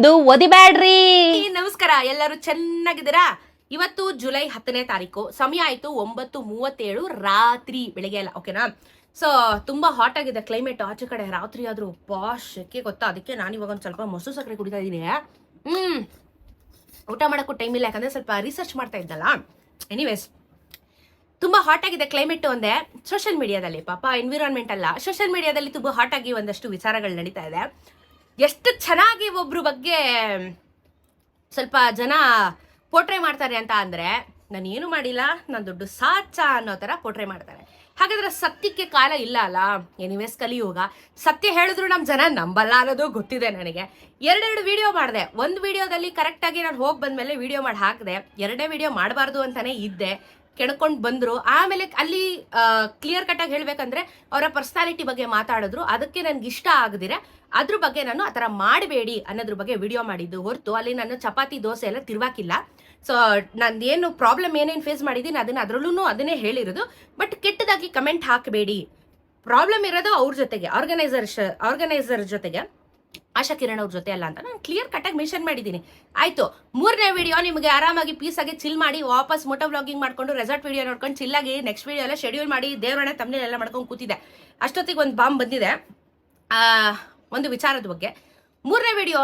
ಎಂದು ಓದಿಬ್ಯಾಡ್ರಿ. ನಮಸ್ಕಾರ. ಎಲ್ಲರೂ ಚೆನ್ನಾಗಿದ್ದೀರಾ? ಇವತ್ತು ಜುಲೈ ಹತ್ತನೇ ತಾರೀಕು. ಸಮಯ ಆಯ್ತು ಒಂಬತ್ತು ಮೂವತ್ತೇಳು ರಾತ್ರಿ ಬೆಳಿಗ್ಗೆ ಎಲ್ಲ ಓಕೆನಾ ಸೊ ತುಂಬಾ ಹಾಟ್ ಆಗಿದೆ ಕ್ಲೈಮೇಟ್ ಆಚೆ ಕಡೆ ರಾತ್ರಿ ಆದ್ರೂ ಬಾಶ್ ಶೆಕೆ ಗೊತ್ತಾ? ಅದಕ್ಕೆ ನಾನು ಇವಾಗ ಒಂದು ಸ್ವಲ್ಪ ಮೊಸರು ಸಕ್ಕರೆ ಕುಡಿತಾ ಇದೀನಿ. ಹ್ಮ್. ಊಟ ಮಾಡೋಕ್ಕೂ ಟೈಮ್ ಇಲ್ಲ, ಯಾಕಂದ್ರೆ ಸ್ವಲ್ಪ ರಿಸರ್ಚ್ ಮಾಡ್ತಾ ಇದ್ದಲ್ಲ. ಎನಿವೇಸ್ ತುಂಬಾ ಹಾಟ್ ಆಗಿದೆ ಕ್ಲೈಮೇಟ್ ಒಂದೇ. ಸೋಷಿಯಲ್ ಮೀಡಿಯಾದಲ್ಲಿ ಪಾಪ ಎನ್ವಿರಾನ್ಮೆಂಟ್ ಅಲ್ಲ. ಸೋಷಿಯಲ್ ಮೀಡಿಯಾದಲ್ಲಿ ತುಂಬಾ ಹಾಟ್ ಆಗಿ ಒಂದಷ್ಟು ವಿಚಾರಗಳು ನಡೀತಾ ಇದೆ. ಎಷ್ಟು ಚೆನ್ನಾಗಿ ಒಬ್ರು ಬಗ್ಗೆ ಸ್ವಲ್ಪ ಜನ ಪೋಟ್ರೆ ಮಾಡ್ತಾರೆ ಅಂತ ಅಂದರೆ, ನಾನು ಏನು ಮಾಡಿಲ್ಲ, ನಾನು ದೊಡ್ಡ ಸಾಚ ಅನ್ನೋ ಥರ ಪೋಟ್ರೆ ಮಾಡ್ತಾರೆ. ಹಾಗಾದ್ರೆ ಸತ್ಯಕ್ಕೆ ಕಾಲ ಇಲ್ಲ ಅಲ್ಲ? ಎನಿವೇಸ್ ಕಲಿಯುವಾಗ ಸತ್ಯ ಹೇಳಿದ್ರು ನಮ್ಮ ಜನ ನಂಬಲ್ಲ ಅನ್ನೋದು ಗೊತ್ತಿದೆ ನನಗೆ. ಎರಡೆರಡು ವಿಡಿಯೋ ಮಾಡಿದೆ. ಒಂದು ವಿಡಿಯೋದಲ್ಲಿ ಕರೆಕ್ಟಾಗಿ ನಾನು ಹೋಗಿ ಬಂದಮೇಲೆ ವಿಡಿಯೋ ಮಾಡಿ ಹಾಕಿದೆ. ಎರಡೇ ವಿಡಿಯೋ ಮಾಡಬಾರ್ದು ಅಂತಲೇ ಇದ್ದೆ. ಕೆಡ್ಕೊಂಡು ಬಂದ್ರು. ಆಮೇಲೆ ಅಲ್ಲಿ ಕ್ಲಿಯರ್ ಕಟ್ ಆಗಿ ಹೇಳ್ಬೇಕಂದ್ರೆ ಅವರ ಪರ್ಸ್ನಾಲಿಟಿ ಬಗ್ಗೆ ಮಾತಾಡಿದ್ರು. ಅದಕ್ಕೆ ನನಗೆ ಇಷ್ಟ ಆಗದಿರ, ಅದ್ರ ಬಗ್ಗೆ ನಾನು ಆ ಥರ ಮಾಡಬೇಡಿ ಅನ್ನೋದ್ರ ಬಗ್ಗೆ ವಿಡಿಯೋ ಮಾಡಿದ್ದು. ಹೊರತು ಅಲ್ಲಿ ನಾನು ಚಪಾತಿ, ದೋಸೆ ಎಲ್ಲ ತಿರ್ವಾಕಿಲ್ಲ. ಸೊ ನಾನು ಏನು ಪ್ರಾಬ್ಲಮ್ ಏನೇನು ಫೇಸ್ ಮಾಡಿದ್ದೀನಿ ಅದನ್ನ ಅದರಲ್ಲೂ ಅದನ್ನೇ ಹೇಳಿರೋದು. ಬಟ್ ಕೆಟ್ಟದಾಗಿ ಕಮೆಂಟ್ ಹಾಕಬೇಡಿ. ಪ್ರಾಬ್ಲಮ್ ಇರೋದು ಅವ್ರ ಜೊತೆಗೆ ಆರ್ಗನೈಸರ್ ಆರ್ಗನೈಸರ್ ಜೊತೆಗೆ. ಆಶಾ ಕಿರಣ್ ಅವ್ರ ಜೊತೆ ಅಲ್ಲ ಅಂತ. ನಾನು ಕ್ಲಿಯರ್ ಕಟ್ಟಾಗಿ ಮೆನ್ಷನ್ ಮಾಡಿದ್ದೀನಿ. ಆಯ್ತು, ಮೂರನೇ ವಿಡಿಯೋ ನಿಮಗೆ ಆರಾಮಾಗಿ ಪೀಸಾಗಿ ಚಿಲ್ ಮಾಡಿ, ವಾಪಸ್ ಮೋಟೋ ಬ್ಲಾಗಿಂಗ್ ಮಾಡ್ಕೊಂಡು ರೆಸಾರ್ಟ್ ವಿಡಿಯೋ ನೋಡ್ಕೊಂಡು ಚಿಲ್ಲಾಗಿ ನೆಕ್ಸ್ಟ್ ವಿಡಿಯೋ ಎಲ್ಲ ಶೆಡ್ಯೂಲ್ ಮಾಡಿ, ದೇವರಣ್ಣ ತಮ್ಮನೆ ಎಲ್ಲ ಮಾಡ್ಕೊಂಡು ಕೂತಿದ್ದೆ. ಅಷ್ಟೊತ್ತಿಗೆ ಒಂದು ಬಾಂಬ್ ಬಂದಿದೆ. ಒಂದು ವಿಚಾರದ ಬಗ್ಗೆ. ಮೂರನೇ ವಿಡಿಯೋ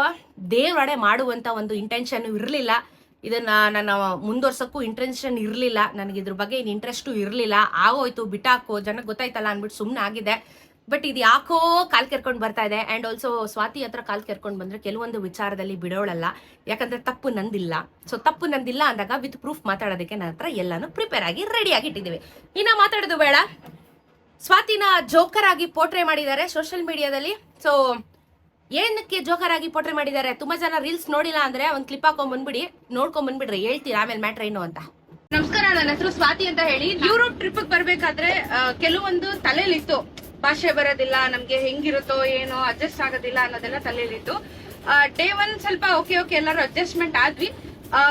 ದೇವರಡೆ ಮಾಡುವಂತ ಒಂದು ಇಂಟೆನ್ಷನ್ ಇರಲಿಲ್ಲ. ಇದನ್ನ ನಾನು ಮುಂದುವರ್ಸಕ್ಕೂ ಇಂಟೆನ್ಷನ್ ಇರಲಿಲ್ಲ. ನನಗೆ ಇದ್ರ ಬಗ್ಗೆ ಏನು ಇಂಟ್ರೆಸ್ಟು ಇರಲಿಲ್ಲ. ಆಗೋಯ್ತು, ಬಿಟ್ಟಾಕೋ ಜನಕ್ಕೆ ಗೊತ್ತಾಯ್ತಲ್ಲ ಅಂದ್ಬಿಟ್ಟು ಸುಮ್ಮನೆ ಆಗಿದೆ. ಬಟ್ ಇದು ಯಾಕೋ ಕಾಲ್ ಕೆರ್ಕೊಂಡು ಬರ್ತಾ ಇದೆ. ಆ್ಯಂಡ್ ಆಲ್ಸೋ ಸ್ವಾತಿ ಹತ್ರ ಕಾಲ್ ಕೆರ್ಕೊಂಡು ಬಂದ್ರೆ ಕೆಲವೊಂದು ವಿಚಾರದಲ್ಲಿ ಬಿಡೋಳಲ್ಲ. ಯಾಕಂದ್ರೆ ತಪ್ಪು ನಂದಿಲ್ಲ. ಸೊ ತಪ್ಪು ನಂದಿಲ್ಲ ಅಂದಾಗ ವಿತ್ ಪ್ರೂಫ್ ಮಾತಾಡೋದಕ್ಕೆ ನನ್ನ ಹತ್ರ ಎಲ್ಲಾನು ಪ್ರಿಪೇರ್ ಆಗಿ ರೆಡಿ ಆಗಿಟ್ಟಿದ್ದೀವಿ ಇನ್ನ ಮಾತಾಡೋದು ಬೇಡ. ಸ್ವಾತಿನ ಜೋಕರ್ ಆಗಿ ಪೋಟ್ರೆ ಮಾಡಿದ್ದಾರೆ ಸೋಷಿಯಲ್ ಮೀಡಿಯಾದಲ್ಲಿ ಸೊ ಏನಕ್ಕೆ ಜೋಕರ್ ಆಗಿ ಪೋಟ್ರೆ ಮಾಡಿದ್ದಾರೆ? ತುಂಬಾ ಜನ ರೀಲ್ಸ್ ನೋಡಿಲ್ಲ ಅಂದ್ರೆ ಒಂದು ಕ್ಲಿಪ್ ಹಾಕೊಂಡ್ ಬಂದ್ಬಿಡಿ, ನೋಡ್ಕೊಂಡ್ ಬಂದ್ಬಿಡ್ರಿ. ಹೇಳ್ತೀರಾ ಆಮೇಲೆ ಮ್ಯಾಟ್ರ್ ಏನು ಅಂತ? ನಮಸ್ಕಾರ, ನನ್ನ ಹೆಸರು ಸ್ವಾತಿ ಅಂತ ಹೇಳಿ. ಯೂರೋಪ್ ಟ್ರಿಪ್ ಬರ್ಬೇಕಾದ್ರೆ ಕೆಲವೊಂದು ತಲೆಲಿತ್ತು ಭಾಷೆ ಬರೋದಿಲ್ಲ, ನಮ್ಗೆ ಹೆಂಗಿರುತ್ತೋ ಏನೋ ಅಡ್ಜಸ್ಟ್ ಆಗೋದಿಲ್ಲ ಅನ್ನೋದೆಲ್ಲ ತಲೆಯಲ್ಲಿತ್ತು. ಡೇ ಒನ್ ಸ್ವಲ್ಪ ಓಕೆ ಓಕೆ ಎಲ್ಲರೂ ಅಡ್ಜಸ್ಟ್ಮೆಂಟ್ ಆದ್ವಿ.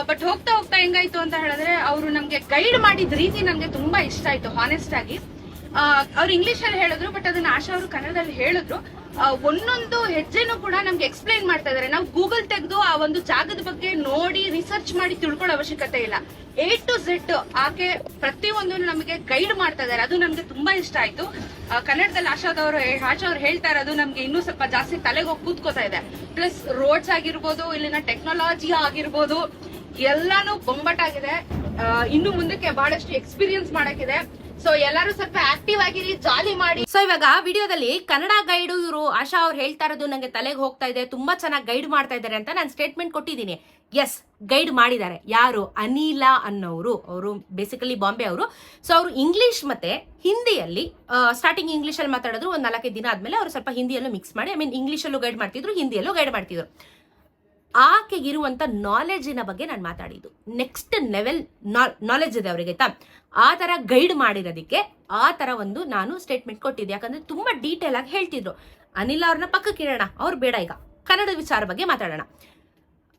ಬಟ್ ಹೋಗ್ತಾ ಹೋಗ್ತಾ ಹೆಂಗಾಯ್ತು ಅಂತ ಹೇಳಿದ್ರೆ ಅವರು ನಮ್ಗೆ ಗೈಡ್ ಮಾಡಿದ ರೀತಿ ನಮ್ಗೆ ತುಂಬಾ ಇಷ್ಟ ಆಯ್ತು ಹಾನೆಸ್ಟ್ ಆಗಿ. ಅವ್ರು ಇಂಗ್ಲಿಷ್ ಅಲ್ಲಿ ಹೇಳಿದ್ರು ಬಟ್ ಅದನ್ನ ಆಶಾ ಅವರು ಕನ್ನಡದಲ್ಲಿ ಹೇಳಿದ್ರು. ಒಂದೊಂದು ಹೆಜ್ಜೆನೂ ಕೂಡ ನಮ್ಗೆ ಎಕ್ಸ್ಪ್ಲೈನ್ ಮಾಡ್ತಾ ಇದಾರೆ. ನಾವು ಗೂಗಲ್ ತೆಗೆದು ಆ ಒಂದು ಜಾಗದ ಬಗ್ಗೆ ನೋಡಿ ರಿಸರ್ಚ್ ಮಾಡಿ ತಿಳ್ಕೊಳ್ಳೋ ಅವಶ್ಯಕತೆ ಇಲ್ಲ. ಎ ಟು ಝೆಡ್ ಆಕೆ ಪ್ರತಿಯೊಂದು ನಮಗೆ ಗೈಡ್ ಮಾಡ್ತಾ ಇದ್ದಾರೆ ಅದು ನಮ್ಗೆ ತುಂಬಾ ಇಷ್ಟ ಆಯ್ತು. ಕನ್ನಡದಲ್ಲಿ ಆಶಾದವರು ಆಶಾ ಅವ್ರು ಹೇಳ್ತಾ ಇರೋದು ನಮ್ಗೆ ಇನ್ನೂ ಸ್ವಲ್ಪ ಜಾಸ್ತಿ ತಲೆಗೆ ಹೋಗಿ ಕೂತ್ಕೋತಾ ಇದೆ. ಪ್ಲಸ್ ರೋಡ್ಸ್ ಆಗಿರ್ಬೋದು, ಇಲ್ಲಿನ ಟೆಕ್ನಾಲಜಿ ಆಗಿರ್ಬೋದು, ಎಲ್ಲಾನು ಬೊಂಬಟಾಗಿದೆ. ಇನ್ನು ಮುಂದಕ್ಕೆ ಬಹಳಷ್ಟು ಎಕ್ಸ್ಪೀರಿಯನ್ಸ್ ಮಾಡಕ್ಕಿದೆ. ಸೊ ಎಲ್ಲರೂ ಸ್ವಲ್ಪ ಆಕ್ಟಿವ್ ಆಗಿರಿ ಜಾಲಿ ಮಾಡಿ. ಸೊ ಇವಾಗ ವಿಡಿಯೋದಲ್ಲಿ ಕನ್ನಡ ಗೈಡ್ ಇವರು ಆಶಾ ಅವ್ರು ಹೇಳ್ತಾ ಇರೋದು ನಂಗೆ ತಲೆಗೆ ಹೋಗ್ತಾ ಇದೆ, ತುಂಬಾ ಚೆನ್ನಾಗಿ ಗೈಡ್ ಮಾಡ್ತಾ ಇದ್ದಾರೆ ಅಂತ ನಾನು ಸ್ಟೇಟ್ಮೆಂಟ್ ಕೊಟ್ಟಿದ್ದೀನಿ. ಎಸ್ ಗೈಡ್ ಮಾಡಿದ್ದಾರೆ. ಯಾರು? ಅನಿಲ ಅನ್ನೋರು ಅವರು ಬೇಸಿಕಲಿ ಬಾಂಬೆ ಅವರು. ಸೊ ಅವರು ಇಂಗ್ಲಿಷ್ ಮತ್ತೆ ಹಿಂದಿಯಲ್ಲಿ ಸ್ಟಾರ್ಟಿಂಗ್ ಇಂಗ್ಲಿಷ್ ಅಲ್ಲಿ ಮಾತಾಡಿದ್ರು ಒಂದು ನಾಲ್ಕೈದು ದಿನ ಆದ್ಮೇಲೆ ಅವರು ಸ್ವಲ್ಪ ಹಿಂದಿಯಲ್ಲೂ ಮಿಕ್ಸ್ ಮಾಡಿ ಐ ಮೀನ್ ಇಂಗ್ಲೀಷಲ್ಲೂ ಗೈಡ್ ಮಾಡ್ತಿದ್ರು, ಹಿಂದಿಯಲ್ಲೂ ಗೈಡ್ ಮಾಡ್ತಿದ್ರು. ಆಕೆಗಿರುವಂತ ನಾಲೆಜಿನ ಬಗ್ಗೆ ನಾನು ಮಾತಾಡಿದ್ದು. ನೆಕ್ಸ್ಟ್ ಲೆವೆಲ್ ನಾಲೆಜ್ ಇದೆ ಅವರಿಗೆ, ಆಯ್ತಾ? ಆ ಥರ ಗೈಡ್ ಮಾಡಿರೋದಕ್ಕೆ ಆ ಥರ ಒಂದು ನಾನು ಸ್ಟೇಟ್ಮೆಂಟ್ ಕೊಟ್ಟಿದ್ದೆ. ಯಾಕಂದರೆ ತುಂಬ ಡೀಟೇಲ್ ಆಗಿ ಹೇಳ್ತಿದ್ರು. ಅನಿಲ್ ಅವ್ರನ್ನ ಪಕ್ಕಕ್ಕೆ ಇಡೋಣ. ಅವ್ರು ಬೇಡ ಈಗ. ಕನ್ನಡ ವಿಚಾರ ಬಗ್ಗೆ ಮಾತಾಡೋಣ.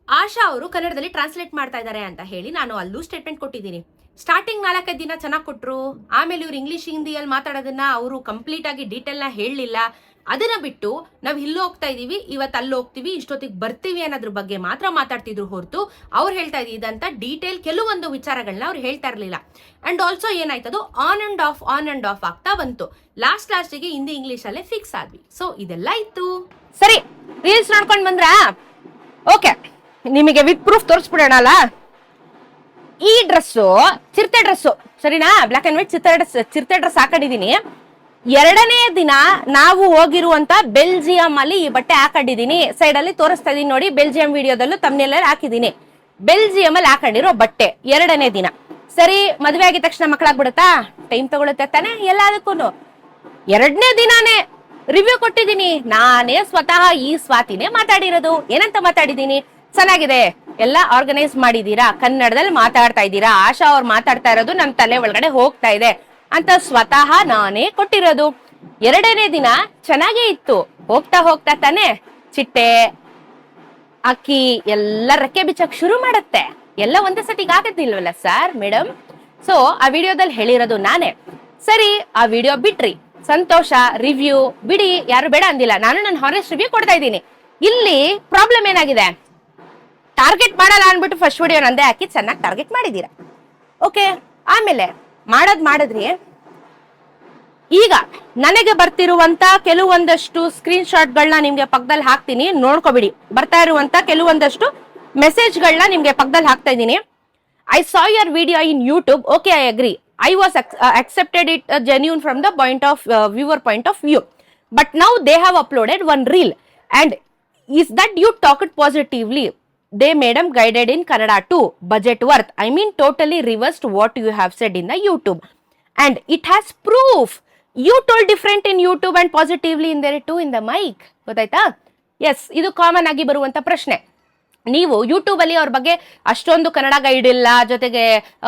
ಆಶಾ ಅವರು ಕನ್ನಡದಲ್ಲಿ ಟ್ರಾನ್ಸ್ಲೇಟ್ ಮಾಡ್ತಾ ಇದ್ದಾರೆ ಅಂತ ಹೇಳಿ ನಾನು ಅಲ್ಲೂ ಸ್ಟೇಟ್ಮೆಂಟ್ ಕೊಟ್ಟಿದ್ದೀನಿ. ಸ್ಟಾರ್ಟಿಂಗ್ ನಾಲ್ಕೈದು ದಿನ ಚೆನ್ನಾಗಿ ಕೊಟ್ಟರು ಆಮೇಲೆ ಇವ್ರು ಇಂಗ್ಲೀಷ್ ಹಿಂದಿಯಲ್ಲಿ ಮಾತಾಡೋದನ್ನ ಅವರು ಕಂಪ್ಲೀಟಾಗಿ ಡೀಟೇಲ್ನ ಹೇಳಲಿಲ್ಲ. ಅದನ್ನ ಬಿಟ್ಟು ನಾವು ಇಲ್ಲಿ ಹೋಗ್ತಾ ಇದೀವಿ ಇವತ್ತು ಅಲ್ಲಿ ಹೋಗ್ತೀವಿ, ಇಷ್ಟೊತ್ತಿಗೆ ಬರ್ತೀವಿ ಅನ್ನೋದ್ರ ಬಗ್ಗೆ ಮಾತ್ರ ಮಾತಾಡ್ತಿದ್ರು ಹೊರತು ಅವ್ರು ಹೇಳ್ತಾ ಇದ್ದಂತ ಡೀಟೇಲ್ ಕೆಲವೊಂದು ವಿಚಾರಗಳನ್ನ ಅವ್ರು ಹೇಳ್ತಾ ಇರಲಿಲ್ಲ. And also ಏನಾಯ್ತದು on and off on and off ಆಗ್ತಾ ಬಂತು. ಲಾಸ್ಟ್ ಲಾಸ್ಟಿಗೆ ಹಿಂದಿ ಇಂಗ್ಲಿಷ್ ಅಲ್ಲೇ ಫಿಕ್ಸ್ ಆದ್ವಿ. ಸೊ ಇದೆಲ್ಲ ಇತ್ತು ಸರಿ ರೀಲ್ಸ್ ನೋಡ್ಕೊಂಡ್ ಬಂದ್ರಾ? ಓಕೆ ನಿಮಗೆ ವಿತ್ ಪ್ರೂಫ್ ತೋರಿಸ್ಬಿಡೋಣ ಅಲ್ಲ? ಈ ಡ್ರೆಸ್ಸು ಚಿರತೆ ಡ್ರೆಸ್ಸು ಸರಿನಾ? ಬ್ಲಾಕ್ ಅಂಡ್ ವೈಟ್ ಚಿರತೆ ಡ್ರೆಸ್ ಚಿರತೆ ಡ್ರೆಸ್ ಹಾಕೊಂಡಿದೀನಿ. ಎರಡನೇ ದಿನ ನಾವು ಹೋಗಿರುವಂತ ಬೆಲ್ಜಿಯಂ ಅಲ್ಲಿ ಈ ಬಟ್ಟೆ ಹಾಕೊಂಡಿದೀನಿ ಸೈಡ್ ಅಲ್ಲಿ ತೋರಿಸ್ತಾ ಇದೀನಿ ನೋಡಿ, ಬೆಲ್ಜಿಯಂ ವಿಡಿಯೋದಲ್ಲೂ ತಮ್ಮನೆಲ್ಲ ಹಾಕಿದೀನಿ ಬೆಲ್ಜಿಯಂ ಅಲ್ಲಿ ಹಾಕೊಂಡಿರೋ ಬಟ್ಟೆ, ಎರಡನೇ ದಿನ. ಸರಿ, ಮದುವೆ ಆಗಿದ ತಕ್ಷಣ ಮಕ್ಕಳಾಗ್ಬಿಡುತ್ತಾ? ಟೈಮ್ ತಗೊಳುತ್ತೆ ತಾನೆ ಎಲ್ಲದಕ್ಕೂ ಎರಡನೇ ದಿನಾನೇ ರಿವ್ಯೂ ಕೊಟ್ಟಿದ್ದೀನಿ. ನಾನೇ ಸ್ವತಃ ಈ ಸ್ವಾತಿನೇ ಮಾತಾಡಿರೋದು. ಏನಂತ ಮಾತಾಡಿದ್ದೀನಿ? ಚೆನ್ನಾಗಿದೆ. ಎಲ್ಲ ಆರ್ಗನೈಸ್ ಮಾಡಿದೀರಾ ಕನ್ನಡದಲ್ಲಿ ಮಾತಾಡ್ತಾ ಇದ್ದೀರಾ? ಆಶಾ ಅವ್ರು ಮಾತಾಡ್ತಾ ಇರೋದು ನನ್ನ ತಲೆ ಒಳಗಡೆ ಹೋಗ್ತಾ ಇದೆ. ಅಂತ ಸ್ವತಃ ನಾನೇ ಕೊಟ್ಟಿರೋದು. ಎರಡನೇ ದಿನ ಚೆನ್ನಾಗೇ ಇತ್ತು. ಹೋಗ್ತಾ ಹೋಗ್ತಾ ತಾನೆ ಚಿಟ್ಟೆ, ಅಕ್ಕಿ ಎಲ್ಲ ರೆಕ್ಕೆ ಬಿಚ್ಚಕ್ ಶುರು ಮಾಡುತ್ತೆ. ಎಲ್ಲ ಒಂದೇ ಸತಿಗೆ ಆಗತ್ತಿಲ್ವಲ್ಲ ಸರ್ ಮೇಡಮ್ ಸೊ ಆ ವಿಡಿಯೋದಲ್ಲಿ ಹೇಳಿರೋದು ನಾನೇ. ಸರಿ, ಆ ವಿಡಿಯೋ ಬಿಟ್ರಿ. ಸಂತೋಷ ರಿವ್ಯೂ ಬಿಡಿ, ಯಾರು ಬೇಡ ಅಂದಿಲ್ಲ. ನಾನು ನನ್ನ ಹಾನೆಸ್ಟ್ ರಿವ್ಯೂ ಕೊಡ್ತಾ ಇದ್ದೀನಿ. ಇಲ್ಲಿ ಪ್ರಾಬ್ಲಮ್ ಏನಾಗಿದೆ? ಟಾರ್ಗೆಟ್ ಮಾಡಲ್ಲ ಅನ್ಬಿಟ್ಟು ಫಸ್ಟ್ ವಿಡಿಯೋ ನಂದೇ ಹಾಕಿ ಚೆನ್ನಾಗಿ ಟಾರ್ಗೆಟ್ ಮಾಡಿದ್ದೀರಾ. ಓಕೆ ಆಮೇಲೆ ಮಾಡೋದ್ ಮಾಡಿದ್ರಿ. ಈಗ ನನಗೆ ಬರ್ತಿರುವಂತ ಕೆಲವೊಂದಷ್ಟು ಸ್ಕ್ರೀನ್ ಶಾಟ್ಗಳನ್ನ ನಿಮ್ಗೆ ಪಕ್ಕದಲ್ಲಿ ಹಾಕ್ತೀನಿ. ನೋಡ್ಕೊಬಿಡಿ. ಬರ್ತಾ ಇರುವಂತ ಕೆಲವೊಂದಷ್ಟು ಮೆಸೇಜ್ಗಳನ್ನ ನಿಮ್ಗೆ ಪಕ್ಕದಲ್ಲಿ ಹಾಕ್ತಾ ಇದ್ದೀನಿ. I saw your video in YouTube okay I agree I was accepted it genuine from the point of viewer point of view but now they have uploaded one reel and is that you talk it talked they madam guided in kannada too budget worth i mean totally reversed what you have said in the youtube and it has proof you told different in youtube and positively in there too in the mic ಗೊತ್ತಾಯ್ತಾ yes ಇದು common ಆಗಿ ಬರುವಂತ ಪ್ರಶ್ನೆ ನೀವು YouTube ಅಲ್ಲಿ ಅವ್ರ ಬಗ್ಗೆ ಅಷ್ಟೊಂದು ಕನ್ನಡ ಗೈಡ್ ಇಲ್ಲ, ಜೊತೆಗೆ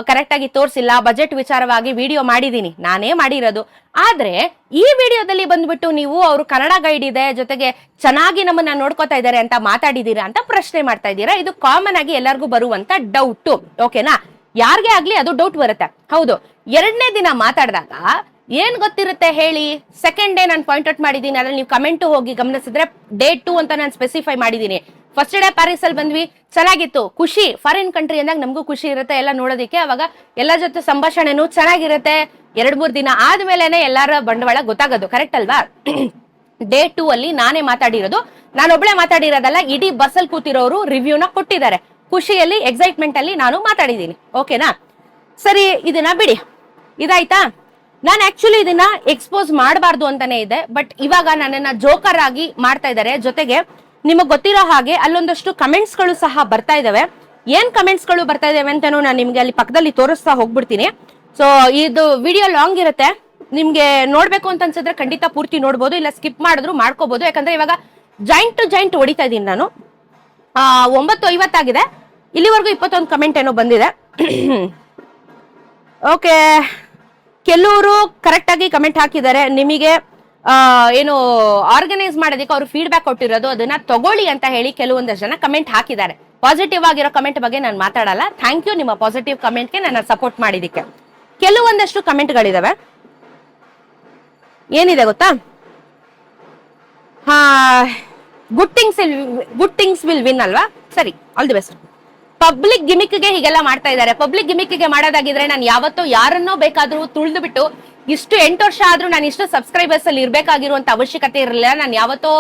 ಕರೆಕ್ಟ್ ಆಗಿ ತೋರಿಸಿಲ್ಲ ಬಜೆಟ್ ವಿಚಾರವಾಗಿ ವಿಡಿಯೋ ಮಾಡಿದೀನಿ. ನಾನೇ ಮಾಡಿರೋದು. ಆದ್ರೆ, ಈ ವಿಡಿಯೋದಲ್ಲಿ ಬಂದ್ಬಿಟ್ಟು ನೀವು ಅವರು ಕನ್ನಡ ಗೈಡ್ ಇದೆ, ಜೊತೆಗೆ ಚೆನ್ನಾಗಿ ನಮ್ಮನ್ನ ನೋಡ್ಕೋತಾ ಇದ್ದಾರೆ ಅಂತ ಮಾತಾಡಿದೀರಾ ಅಂತ ಪ್ರಶ್ನೆ ಮಾಡ್ತಾ ಇದ್ದೀರಾ? ಇದು ಕಾಮನ್ ಆಗಿ ಎಲ್ಲರಿಗೂ ಬರುವಂತ ಡೌಟ್ ಓಕೆನಾ ಯಾರಿಗೆ ಆಗ್ಲಿ ಅದು ಡೌಟ್ ಬರುತ್ತೆ. ಹೌದು. ಎರಡನೇ ದಿನ ಮಾತಾಡಿದಾಗ ಏನ್ ಗೊತ್ತಿರುತ್ತೆ ಹೇಳಿ? ಸೆಕೆಂಡ್ ಡೇ ನಾನು ಪಾಯಿಂಟ್ ಔಟ್ ಮಾಡಿದ್ದೀನಿ ಅದ್ರಲ್ಲಿ ನೀವು ಕಮೆಂಟ್ ಹೋಗಿ ಗಮನಿಸಿದ್ರೆ ಡೇ ಟು ಅಂತ ನಾನು ಸ್ಪೆಸಿಫೈ ಮಾಡಿದ್ದೀನಿ ಫಸ್ಟ್ ಡೇ ಪ್ಯಾರಿಸ್ ಅಲ್ಲಿ ಬಂದ್ವಿ. ಚೆನ್ನಾಗಿತ್ತು. ಖುಷಿ. ಫಾರಿನ್ ಕಂಟ್ರಿ ಅಂದಾಗ ನಮಗೂ ಖುಷಿ ಇರುತ್ತೆ ಎಲ್ಲ ನೋಡೋದಕ್ಕೆ. ಅವಾಗ ಎಲ್ಲ ಜೊತೆ ಸಂಭಾಷಣೆನೂ ಚೆನ್ನಾಗಿರುತ್ತೆ. ಎರಡ್, ಮೂರ್ ದಿನ ಆದ್ಮೇಲೆನೆ ಎಲ್ಲಾರ ಬಂಡವಾಳ ಗೊತ್ತಾಗೋದು. ಕರೆಕ್ಟ್ ಅಲ್ವಾ? ಡೇ ಟೂ ಅಲ್ಲಿ ನಾನೇ ಮಾತಾಡಿರೋದು. ನಾನೊಬ್ಳೆ ಮಾತಾಡಿರೋದಲ್ಲ, ಇಡೀ ಬಸ್ ಅಲ್ಲಿ ಕೂತಿರೋರು ರಿವ್ಯೂನ ಕೊಟ್ಟಿದ್ದಾರೆ. ಖುಷಿಯಲ್ಲಿ ಎಕ್ಸೈಟ್ಮೆಂಟ್ ಅಲ್ಲಿ ನಾನು ಮಾತಾಡಿದ್ದೀನಿ. ಓಕೆನಾ ಸರಿ, ಇದನ್ನ ಬಿಡಿ. ಇದಾಯ್ತಾ? ನಾನು ಆಕ್ಚುಲಿ ಇದನ್ನ ಎಕ್ಸ್ಪೋಸ್ ಮಾಡಬಾರ್ದು ಅಂತಾನೆ ಇದೆ. ಬಟ್ ಇವಾಗ ನನ್ನನ್ನ ಜೋಕರ್ ಆಗಿ ಮಾಡ್ತಾ ಇದ್ದಾರೆ. ಜೊತೆಗೆ ನಿಮಗ್ ಗೊತ್ತಿರೋ ಹಾಗೆ ಅಲ್ಲೊಂದಷ್ಟು ಕಮೆಂಟ್ಸ್ಗಳು ಸಹ ಬರ್ತಾ ಇದಾವೆ. ಏನ್ ಕಮೆಂಟ್ಸ್ಗಳು ಬರ್ತಾ ಇದಾವೆ ಅಂತ ನಾನು ನಿಮ್ಗೆ ಅಲ್ಲಿ ಪಕ್ಕದಲ್ಲಿ ತೋರಿಸ್ತಾ ಹೋಗ್ಬಿಡ್ತೀನಿ. ಸೊ ಇದು ವಿಡಿಯೋ ಲಾಂಗ್ ಇರುತ್ತೆ. ನಿಮ್ಗೆ ನೋಡ್ಬೇಕು ಅಂತ ಅನ್ಸಿದ್ರೆ ಖಂಡಿತ ಪೂರ್ತಿ ನೋಡ್ಬೋದು, ಇಲ್ಲ ಸ್ಕಿಪ್ ಮಾಡಿದ್ರು ಮಾಡ್ಕೋಬಹುದು ಯಾಕಂದ್ರೆ ಇವಾಗ ಜಾಯಿಂಟ್ ಟು ಜಾಯಿಂಟ್ ಹೊಡಿತಾ ಇದೀನಿ ನಾನು. ಒಂಬತ್ತು ಐವತ್ತಾಗಿದೆ ಇಲ್ಲಿವರೆಗೂ ಇಪ್ಪತ್ತೊಂದು ಕಮೆಂಟ್ ಏನೋ ಬಂದಿದೆ. ಓಕೆ ಕೆಲವರು ಕರೆಕ್ಟ್ ಆಗಿ ಕಮೆಂಟ್ ಹಾಕಿದ್ದಾರೆ. ನಿಮಗೆ ಏನು ಆರ್ಗನೈಸ್ ಮಾಡೋದಕ್ಕೆ ಅವರು ಫೀಡ್ಬ್ಯಾಕ್ ಕೊಟ್ಟಿರೋದು, ಅದನ್ನ ತಗೊಳ್ಳಿ ಅಂತ ಹೇಳಿ ಕೆಲವೊಂದಷ್ಟು ಜನ ಕಮೆಂಟ್ ಹಾಕಿದ್ದಾರೆ. ಪಾಸಿಟಿವ್ ಆಗಿರೋ ಕಮೆಂಟ್ ಬಗ್ಗೆ ನಾನು ಮಾತಾಡಲ್ಲ. ಥ್ಯಾಂಕ್ ಯು ನಿಮ್ಮ ಪಾಸಿಟಿವ್ ಕಮೆಂಟ್ಗೆ ನನ್ನ ಸಪೋರ್ಟ್ ಮಾಡಿದಕ್ಕೆ ಕೆಲವೊಂದಷ್ಟು ಕಮೆಂಟ್ಗಳಿದಾವೆ ಏನಿದೆ ಗೊತ್ತಾ? ಹಾ good things good things will win ಅಲ್ವಾ? ಸರಿ ಆಲ್ ದಿ ಬೆಸ್ಟ್ ಪಬ್ಲಿಕ್ ಗಿಮಿಕ್ಗೆ ಹೀಗೆಲ್ಲ ಮಾಡ್ತಾ ಇದ್ದಾರೆ. ಪಬ್ಲಿಕ್ ಗಿಮಿಕ್ಗೆ ಮಾಡೋದಾಗಿದ್ರೆ ನಾನು ಯಾವತ್ತೋ ಯಾರನ್ನೋ ಬೇಕಾದ್ರೂ ತುಳಿದು ಬಿಟ್ಟು ಇಷ್ಟು ಎಂಟು ವರ್ಷ ಆದ್ರೂ ನಾನು ಇಷ್ಟು ಸಬ್ಸ್ಕ್ರೈಬರ್ಸ್ ಅಲ್ಲಿ ಇರ್ಬೇಕಾಗಿರುವಂತ ಅವಶ್ಯಕತೆ ಇರಲಿಲ್ಲ. ನಾನು ಯಾವತ್ತೋ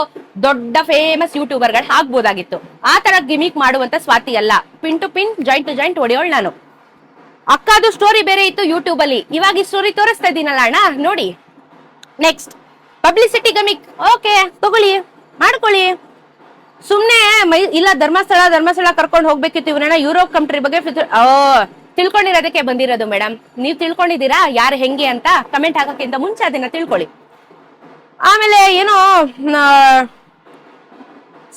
ದೊಡ್ಡ ಫೇಮಸ್ ಯೂಟ್ಯೂಬರ್ಗಳು ಆಗ್ಬೋದಾಗಿತ್ತು. ಆ ತರ ಗಿಮಿಕ್ ಮಾಡುವಂತ ಸ್ವಾತಿ ಅಲ್ಲ. Pin to pin joint to joint ಹೊಡೆಯೋಳು ನಾನು. ಅಕ್ಕದು ಸ್ಟೋರಿ ಬೇರೆ ಇತ್ತು ಯೂಟ್ಯೂಬ್ ಅಲ್ಲಿ. ಇವಾಗ ಈ ಸ್ಟೋರಿ ತೋರಿಸ್ತಾ ಇದ್ದೀನಲ್ಲ ಅಣ್ಣ, ನೋಡಿ. Next publicity gimmick. ಓಕೆ ತಗೊಳ್ಳಿ. ಮಾಡ್ಕೊಳ್ಳಿ. ಸುಮ್ನೆ, ಮೈ, ಇಲ್ಲ, ಧರ್ಮಸ್ಥಳ ಧರ್ಮಸ್ಥಳ ಕರ್ಕೊಂಡು ಹೋಗ್ಬೇಕಿತ್ತು ಇವ್ರನ್ನ, ಯುರೋಪ್ ಕಂಟ್ರಿ ಬಗ್ಗೆ ತಿಳ್ಕೊಂಡಿರೋದಕ್ಕೆ ಬಂದಿರೋದು, ಮೇಡಮ್. ನೀವ್ ತಿಳ್ಕೊಂಡಿದ್ದೀರಾ? ಯಾರು, ಹೆಂಗೆ ಅಂತ ಕಮೆಂಟ್ ಹಾಕೋಕ್ಕಿಂತ ಮುಂಚೆ ಅದನ್ನ ತಿಳ್ಕೊಳ್ಳಿ. ಆಮೇಲೆ ಏನೋ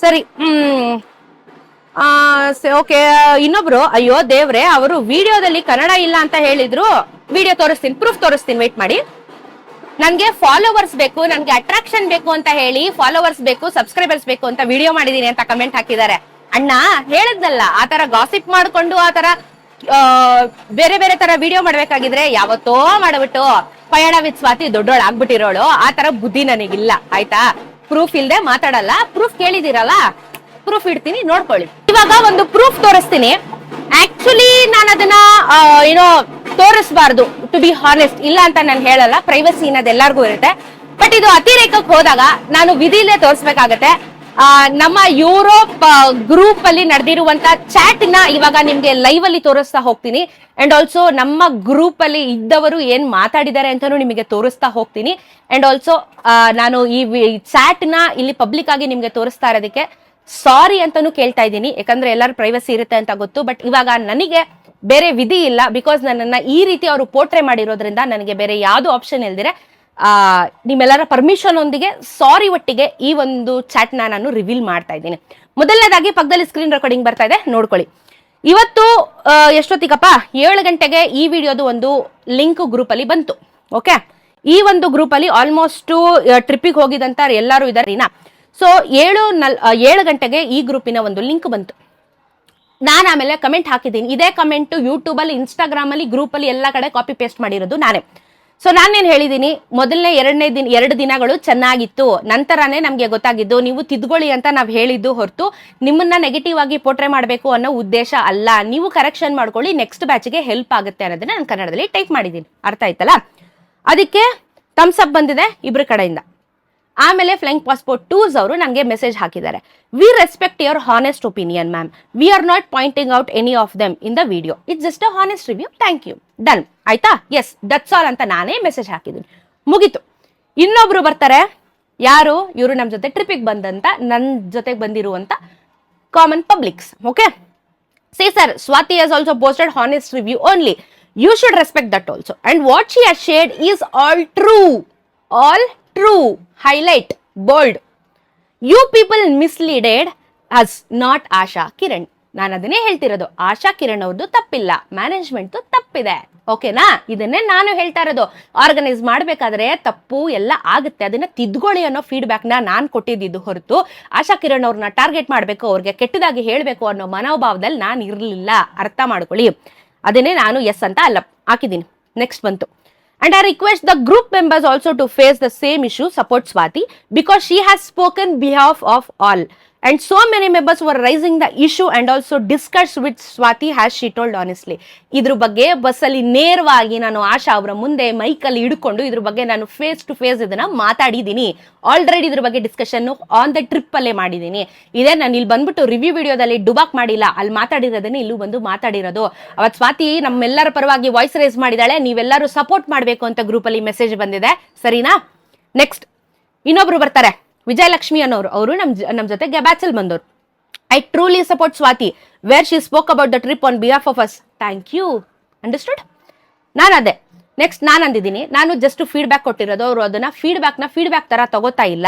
ಸರಿ, ಹ್ಮ್. ಓಕೆ, ಇನ್ನೊಬ್ರು, ಅಯ್ಯೋ ದೇವ್ರೆ, ಅವರು ವಿಡಿಯೋದಲ್ಲಿ ಕನ್ನಡ ಇಲ್ಲ ಅಂತ ಹೇಳಿದ್ರು. ವಿಡಿಯೋ ತೋರಿಸ್ತೀನಿ, ಪ್ರೂಫ್ ತೋರಿಸ್ತೀನಿ ವೇಟ್ ಮಾಡಿ. ನನ್ಗೆ ಫಾಲೋವರ್ಸ್ ಬೇಕು, ನನ್ಗೆ ಅಟ್ರಾಕ್ಷನ್ ಬೇಕು ಅಂತ ಹೇಳಿ ಫಾಲೋವರ್ಸ್ ಬೇಕು ಸಬ್ಸ್ಕ್ರೈಬರ್ಸ್ ಬೇಕು ಅಂತ ವಿಡಿಯೋ ಮಾಡಿದೀನಿ ಅಂತ ಕಮೆಂಟ್ ಹಾಕಿದ್ದಾರೆ. ಅಣ್ಣ, ಹೇಳದ್ನಲ್ಲ, ಆ ತರ ಗಾಸಿಪ್ ಮಾಡ್ಕೊಂಡು ಆ ತರ ಬೇರೆ ಬೇರೆ ತರ ವಿಡಿಯೋ ಮಾಡ್ಬೇಕಾಗಿದ್ರೆ ಯಾವತ್ತೋ ಮಾಡ್ಬಿಟ್ಟು, ಪಯಣ ವಿತ್ ಸ್ವಾತಿ ದೊಡ್ಡೋಳು ಆಗ್ಬಿಟ್ಟಿರೋಳು, ಆ ತರ ಬುದ್ಧಿ ನನಗಿಲ್ಲ, ಆಯ್ತಾ? ಪ್ರೂಫ್ ಇಲ್ದೆ ಮಾತಾಡಲ್ಲ ಪ್ರೂಫ್ ಕೇಳಿದಿರಲ್ಲ ಪ್ರೂಫ್ ಇಡ್ತೀನಿ, ನೋಡ್ಕೊಳ್ಳಿ. ಇವಾಗ ಒಂದು ಪ್ರೂಫ್ ತೋರಿಸ್ತೀನಿ. ಆಕ್ಚುಲಿ ನಾನು ಅದನ್ನ ಏನೋ ತೋರಿಸಬಾರ್ದು ಟು ಬಿ ಹಾನೆಸ್ಟ್ ಇಲ್ಲ ಅಂತ ನಾನು ಹೇಳಲ್ಲ ಪ್ರೈವಸಿ ಅನ್ನೋದು ಎಲ್ಲರಿಗೂ ಇರುತ್ತೆ. ಬಟ್ ಇದು ಅತಿರೇಕಕ್ಕೆ ಹೋದಾಗ ನಾನು ವಿಧಿಲೇ ತೋರಿಸ್ಬೇಕಾಗತ್ತೆ. ನಮ್ಮ ಯುರೋಪ್ ಗ್ರೂಪ್ ಅಲ್ಲಿ ನಡೆದಿರುವಂತ ಚಾಟ್ನ ಇವಾಗ ನಿಮ್ಗೆ ಲೈವ್ ಅಲ್ಲಿ ತೋರಿಸ್ತಾ ಹೋಗ್ತೀನಿ. ಅಂಡ್ ಆಲ್ಸೋ ನಮ್ಮ ಗ್ರೂಪ್ ಅಲ್ಲಿ ಇದ್ದವರು ಏನ್ ಮಾತಾಡಿದ್ದಾರೆ ಅಂತಾನು ನಿಮಗೆ ತೋರಿಸ್ತಾ ಹೋಗ್ತೀನಿ. ಅಂಡ್ ಆಲ್ಸೋ ನಾನು ಈ ಚಾಟ್ನ ಇಲ್ಲಿ ಪಬ್ಲಿಕ್ ಆಗಿ ನಿಮ್ಗೆ ತೋರಿಸ್ತಾ ಇರೋದಕ್ಕೆ ಸಾರಿ ಅಂತಾನು ಕೇಳ್ತಾ ಇದ್ದೀನಿ, ಯಾಕಂದ್ರೆ ಎಲ್ಲರ ಪ್ರೈವಸಿ ಇರುತ್ತೆ ಅಂತ ಗೊತ್ತು ಬಟ್ ಇವಾಗ ನನಗೆ ಬೇರೆ ವಿಧಿ ಇಲ್ಲ ಬಿಕಾಸ್ ನನ್ನನ್ನ ಈ ರೀತಿ ಅವರು ಪೋರ್ಟ್ರೇ ಮಾಡಿರೋದ್ರಿಂದ ನನಗೆ ಬೇರೆ ಯಾವ್ದು ಆಪ್ಷನ್ ಇಲ್ದಿರೆ, ಆ, ನಿಮ್ಮೆಲ್ಲರ ಪರ್ಮಿಷನ್ ಒಂದಿಗೆ ಸಾರಿ ಒಟ್ಟಿಗೆ ಈ ಒಂದು ಚಾಟ್ ನಾನು ರಿವೀಲ್ ಮಾಡ್ತಾ ಇದ್ದೀನಿ. ಮೊದಲನೇದಾಗಿ ಪಕ್ಕದಲ್ಲಿ ಸ್ಕ್ರೀನ್ ರೆಕಾರ್ಡಿಂಗ್ ಬರ್ತಾ ಇದೆ, ನೋಡ್ಕೊಳ್ಳಿ. ಇವತ್ತು ಎಷ್ಟೊತ್ತಿಗಪ್ಪ? ಏಳು ಗಂಟೆಗೆ ಈ ವಿಡಿಯೋದು ಒಂದು ಲಿಂಕ್ ಗ್ರೂಪ್ ಅಲ್ಲಿ ಬಂತು ಓಕೆ ಈ ಒಂದು ಗ್ರೂಪ್ ಅಲ್ಲಿ ಆಲ್ಮೋಸ್ಟ್ ಟ್ರಿಪ್ಪಿಗೆ ಹೋಗಿದಂತ ಎಲ್ಲರೂ ಇದಾರೆ ಸೊ ಏಳು ನಲ್ ಏಳು ಗಂಟೆಗೆ ಈ ಗ್ರೂಪಿನ ಒಂದು ಲಿಂಕ್ ಬಂತು. ನಾನು ಆಮೇಲೆ ಕಮೆಂಟ್ ಹಾಕಿದ್ದೀನಿ. ಇದೇ ಕಮೆಂಟ್ ಯೂಟ್ಯೂಬಲ್ಲಿ ಅಲ್ಲಿ ಗ್ರೂಪಲ್ಲಿ ಎಲ್ಲ ಕಡೆ ಕಾಪಿ ಪೇಸ್ಟ್ ಮಾಡಿರೋದು ನಾನೇ. ಸೊ ನಾನೇನು ಹೇಳಿದ್ದೀನಿ? ಮೊದಲನೇ ಎರಡನೇ ದಿನ, ಎರಡು ದಿನಗಳು ಚೆನ್ನಾಗಿತ್ತು. ನಂತರನೇ ನಮಗೆ ಗೊತ್ತಾಗಿದ್ದು, ನೀವು ತಿದ್ಕೊಳ್ಳಿ ಅಂತ ನಾವು ಹೇಳಿದ್ದು ಹೊರತು ನಿಮ್ಮನ್ನ ನೆಗೆಟಿವ್ ಆಗಿ ಪೋಟ್ರೆ ಮಾಡಬೇಕು ಅನ್ನೋ ಉದ್ದೇಶ ಅಲ್ಲ. ನೀವು ಕರೆಕ್ಷನ್ ಮಾಡ್ಕೊಳ್ಳಿ ನೆಕ್ಸ್ಟ್ ಬ್ಯಾಚ್ಗೆ ಹೆಲ್ಪ್ ಆಗುತ್ತೆ ಅನ್ನೋದನ್ನ ನಾನು ಕನ್ನಡದಲ್ಲಿ ಟೈಪ್ ಮಾಡಿದ್ದೀನಿ. ಅರ್ಥ ಆಯ್ತಲ್ಲ? ಅದಕ್ಕೆ ತಮ್ಸಪ್ ಬಂದಿದೆ ಇಬ್ಬರ ಕಡೆಯಿಂದ. ಆಮೇಲೆ ಫ್ಲೈಂಗ್ ಪಾಸ್ಪೋರ್ಟ್ ಟೂಸ್ ಅವರು ನನಗೆ ಮೆಸೇಜ್ ಹಾಕಿದ್ದಾರೆ. We respect your honest opinion ma'am we are not pointing out any of them in the video it's just a honest review thank you done ಆಯ್ತಾ? ಎಸ್ ದಟ್ಸ್ ಆಲ್ ಅಂತ ನಾನೇ message ಹಾಕಿದ್ದೀನಿ. ಮುಗೀತು. ಇನ್ನೊಬ್ರು ಬರ್ತಾರೆ. ಯಾರು? ಇವರು ನಮ್ಮ ಜೊತೆ ಟ್ರಿಪ್ಪಿಗೆ ಬಂದಂತ ನನ್ನ ಜೊತೆಗೆ ಬಂದಿರುವಂತ common publics okay say sir Swathi as also posted honest review only you should respect that also and what she are shared is all true All true. Highlight bold you people misleaded us not Asha Kiran ನಾನು ಅದನ್ನೇ ಹೇಳ್ತಿರೋದು. ಆಶಾ ಕಿರಣ್ ಅವ್ರದ್ದು ತಪ್ಪಿಲ್ಲ. Management ತಪ್ಪಿದೆ. ಓಕೆನಾ ಇದನ್ನೇ ನಾನು ಹೇಳ್ತಾ ಇರೋದು. ಆರ್ಗನೈಸ್ ಮಾಡಬೇಕಾದ್ರೆ ತಪ್ಪು ಎಲ್ಲ ಆಗುತ್ತೆ. ಅದನ್ನ ತಿದ್ಕೊಳ್ಳಿ ಅನ್ನೋ ಫೀಡ್ಬ್ಯಾಕ್ನ ನಾನು ಕೊಟ್ಟಿದ್ದು ಹೊರತು ಆಶಾ ಕಿರಣ್ ಅವ್ರನ್ನ ಟಾರ್ಗೆಟ್ ಮಾಡಬೇಕು, ಅವ್ರಿಗೆ ಕೆಟ್ಟದಾಗಿ ಹೇಳಬೇಕು ಅನ್ನೋ ಮನೋಭಾವದಲ್ಲಿ ನಾನು ಇರಲಿಲ್ಲ. ಅರ್ಥ ಮಾಡ್ಕೊಳ್ಳಿ. ಅದನ್ನೇ ನಾನು ಎಸ್ ಅಂತ ಅಲ್ಲ. ಹಾಕಿದ್ದೀನಿ. ನೆಕ್ಸ್ಟ್ ಬಂತು. And I request the group members also to face the same issue, support Swati, because she has spoken behalf of all. And so many members were raising the issue and also discussed with Swati as she told honestly. ಇದ್ರ ಬಗ್ಗೆ ಬಸ್ಸಲ್ಲಿ ನೇರವಾಗಿ ನಾನು ಆಶಾ ಅವರ ಮುಂದೆ ಮೈಕಲ್ಲಿ ಹಿಡ್ಕೊಂಡು ಇದ್ರ ಬಗ್ಗೆ ನಾನು ಫೇಸ್ ಟು ಫೇಸ್ ಇದನ್ನ ಮಾತಾಡಿದ್ದೀನಿ. ಆಲ್ರೆಡಿ ಇದ್ರ ಬಗ್ಗೆ ಡಿಸ್ಕಷನ್ ಆನ್ ದ ಟ್ರಿಪ್ ಅಲ್ಲೇ ಮಾಡಿದ್ದೀನಿ. ಇದೇ ನಾನು ಇಲ್ಲಿ ಬಂದ್ಬಿಟ್ಟು ರಿವ್ಯೂ ವಿಡಿಯೋದಲ್ಲಿ ಡುಬಾಕ್ ಮಾಡಿಲ್ಲ. ಅಲ್ಲಿ ಮಾತಾಡಿರೋದನ್ನೇ ಇಲ್ಲೂ ಬಂದು ಮಾತಾಡಿರೋದು. ಅವತ್ ಸ್ವಾತಿ ನಮ್ಮೆಲ್ಲರ ಪರವಾಗಿ ವಾಯ್ಸ್ ರೇಸ್ ಮಾಡಿದಾಳೆ. ನೀವೆಲ್ಲರೂ ಸಪೋರ್ಟ್ ಮಾಡಬೇಕು ಅಂತ ಗ್ರೂಪಲ್ಲಿ ಮೆಸೇಜ್ ಬಂದಿದೆ. ಸರಿನಾ? ನೆಕ್ಸ್ಟ್ ಇನ್ನೊಬ್ರು ಬರ್ತಾರೆ. ವಿಜಯಲಕ್ಷ್ಮಿ ಅನ್ನೋರು, ಅವರು ನಮ್ ನಮ್ಮ ನಮ್ ಜೊತೆ ಬ್ಯಾಚಲ್ ಬಂದವರು I truly support Swathi where she spoke about the trip on behalf of us thank you understood ನಾನು ಅದೇ. ನೆಕ್ಸ್ಟ್ ನಾನು ಅಂದಿದ್ದೀನಿ. ನಾನು ಜಸ್ಟ್ ಫೀಡ್ಬ್ಯಾಕ್ ಕೊಟ್ಟಿರೋದು, ಅವರು ಅದನ್ನ ಫೀಡ್ಬ್ಯಾಕ್ನ ಫೀಡ್ಬ್ಯಾಕ್ ತರ ತಗೋತಾ ಇಲ್ಲ.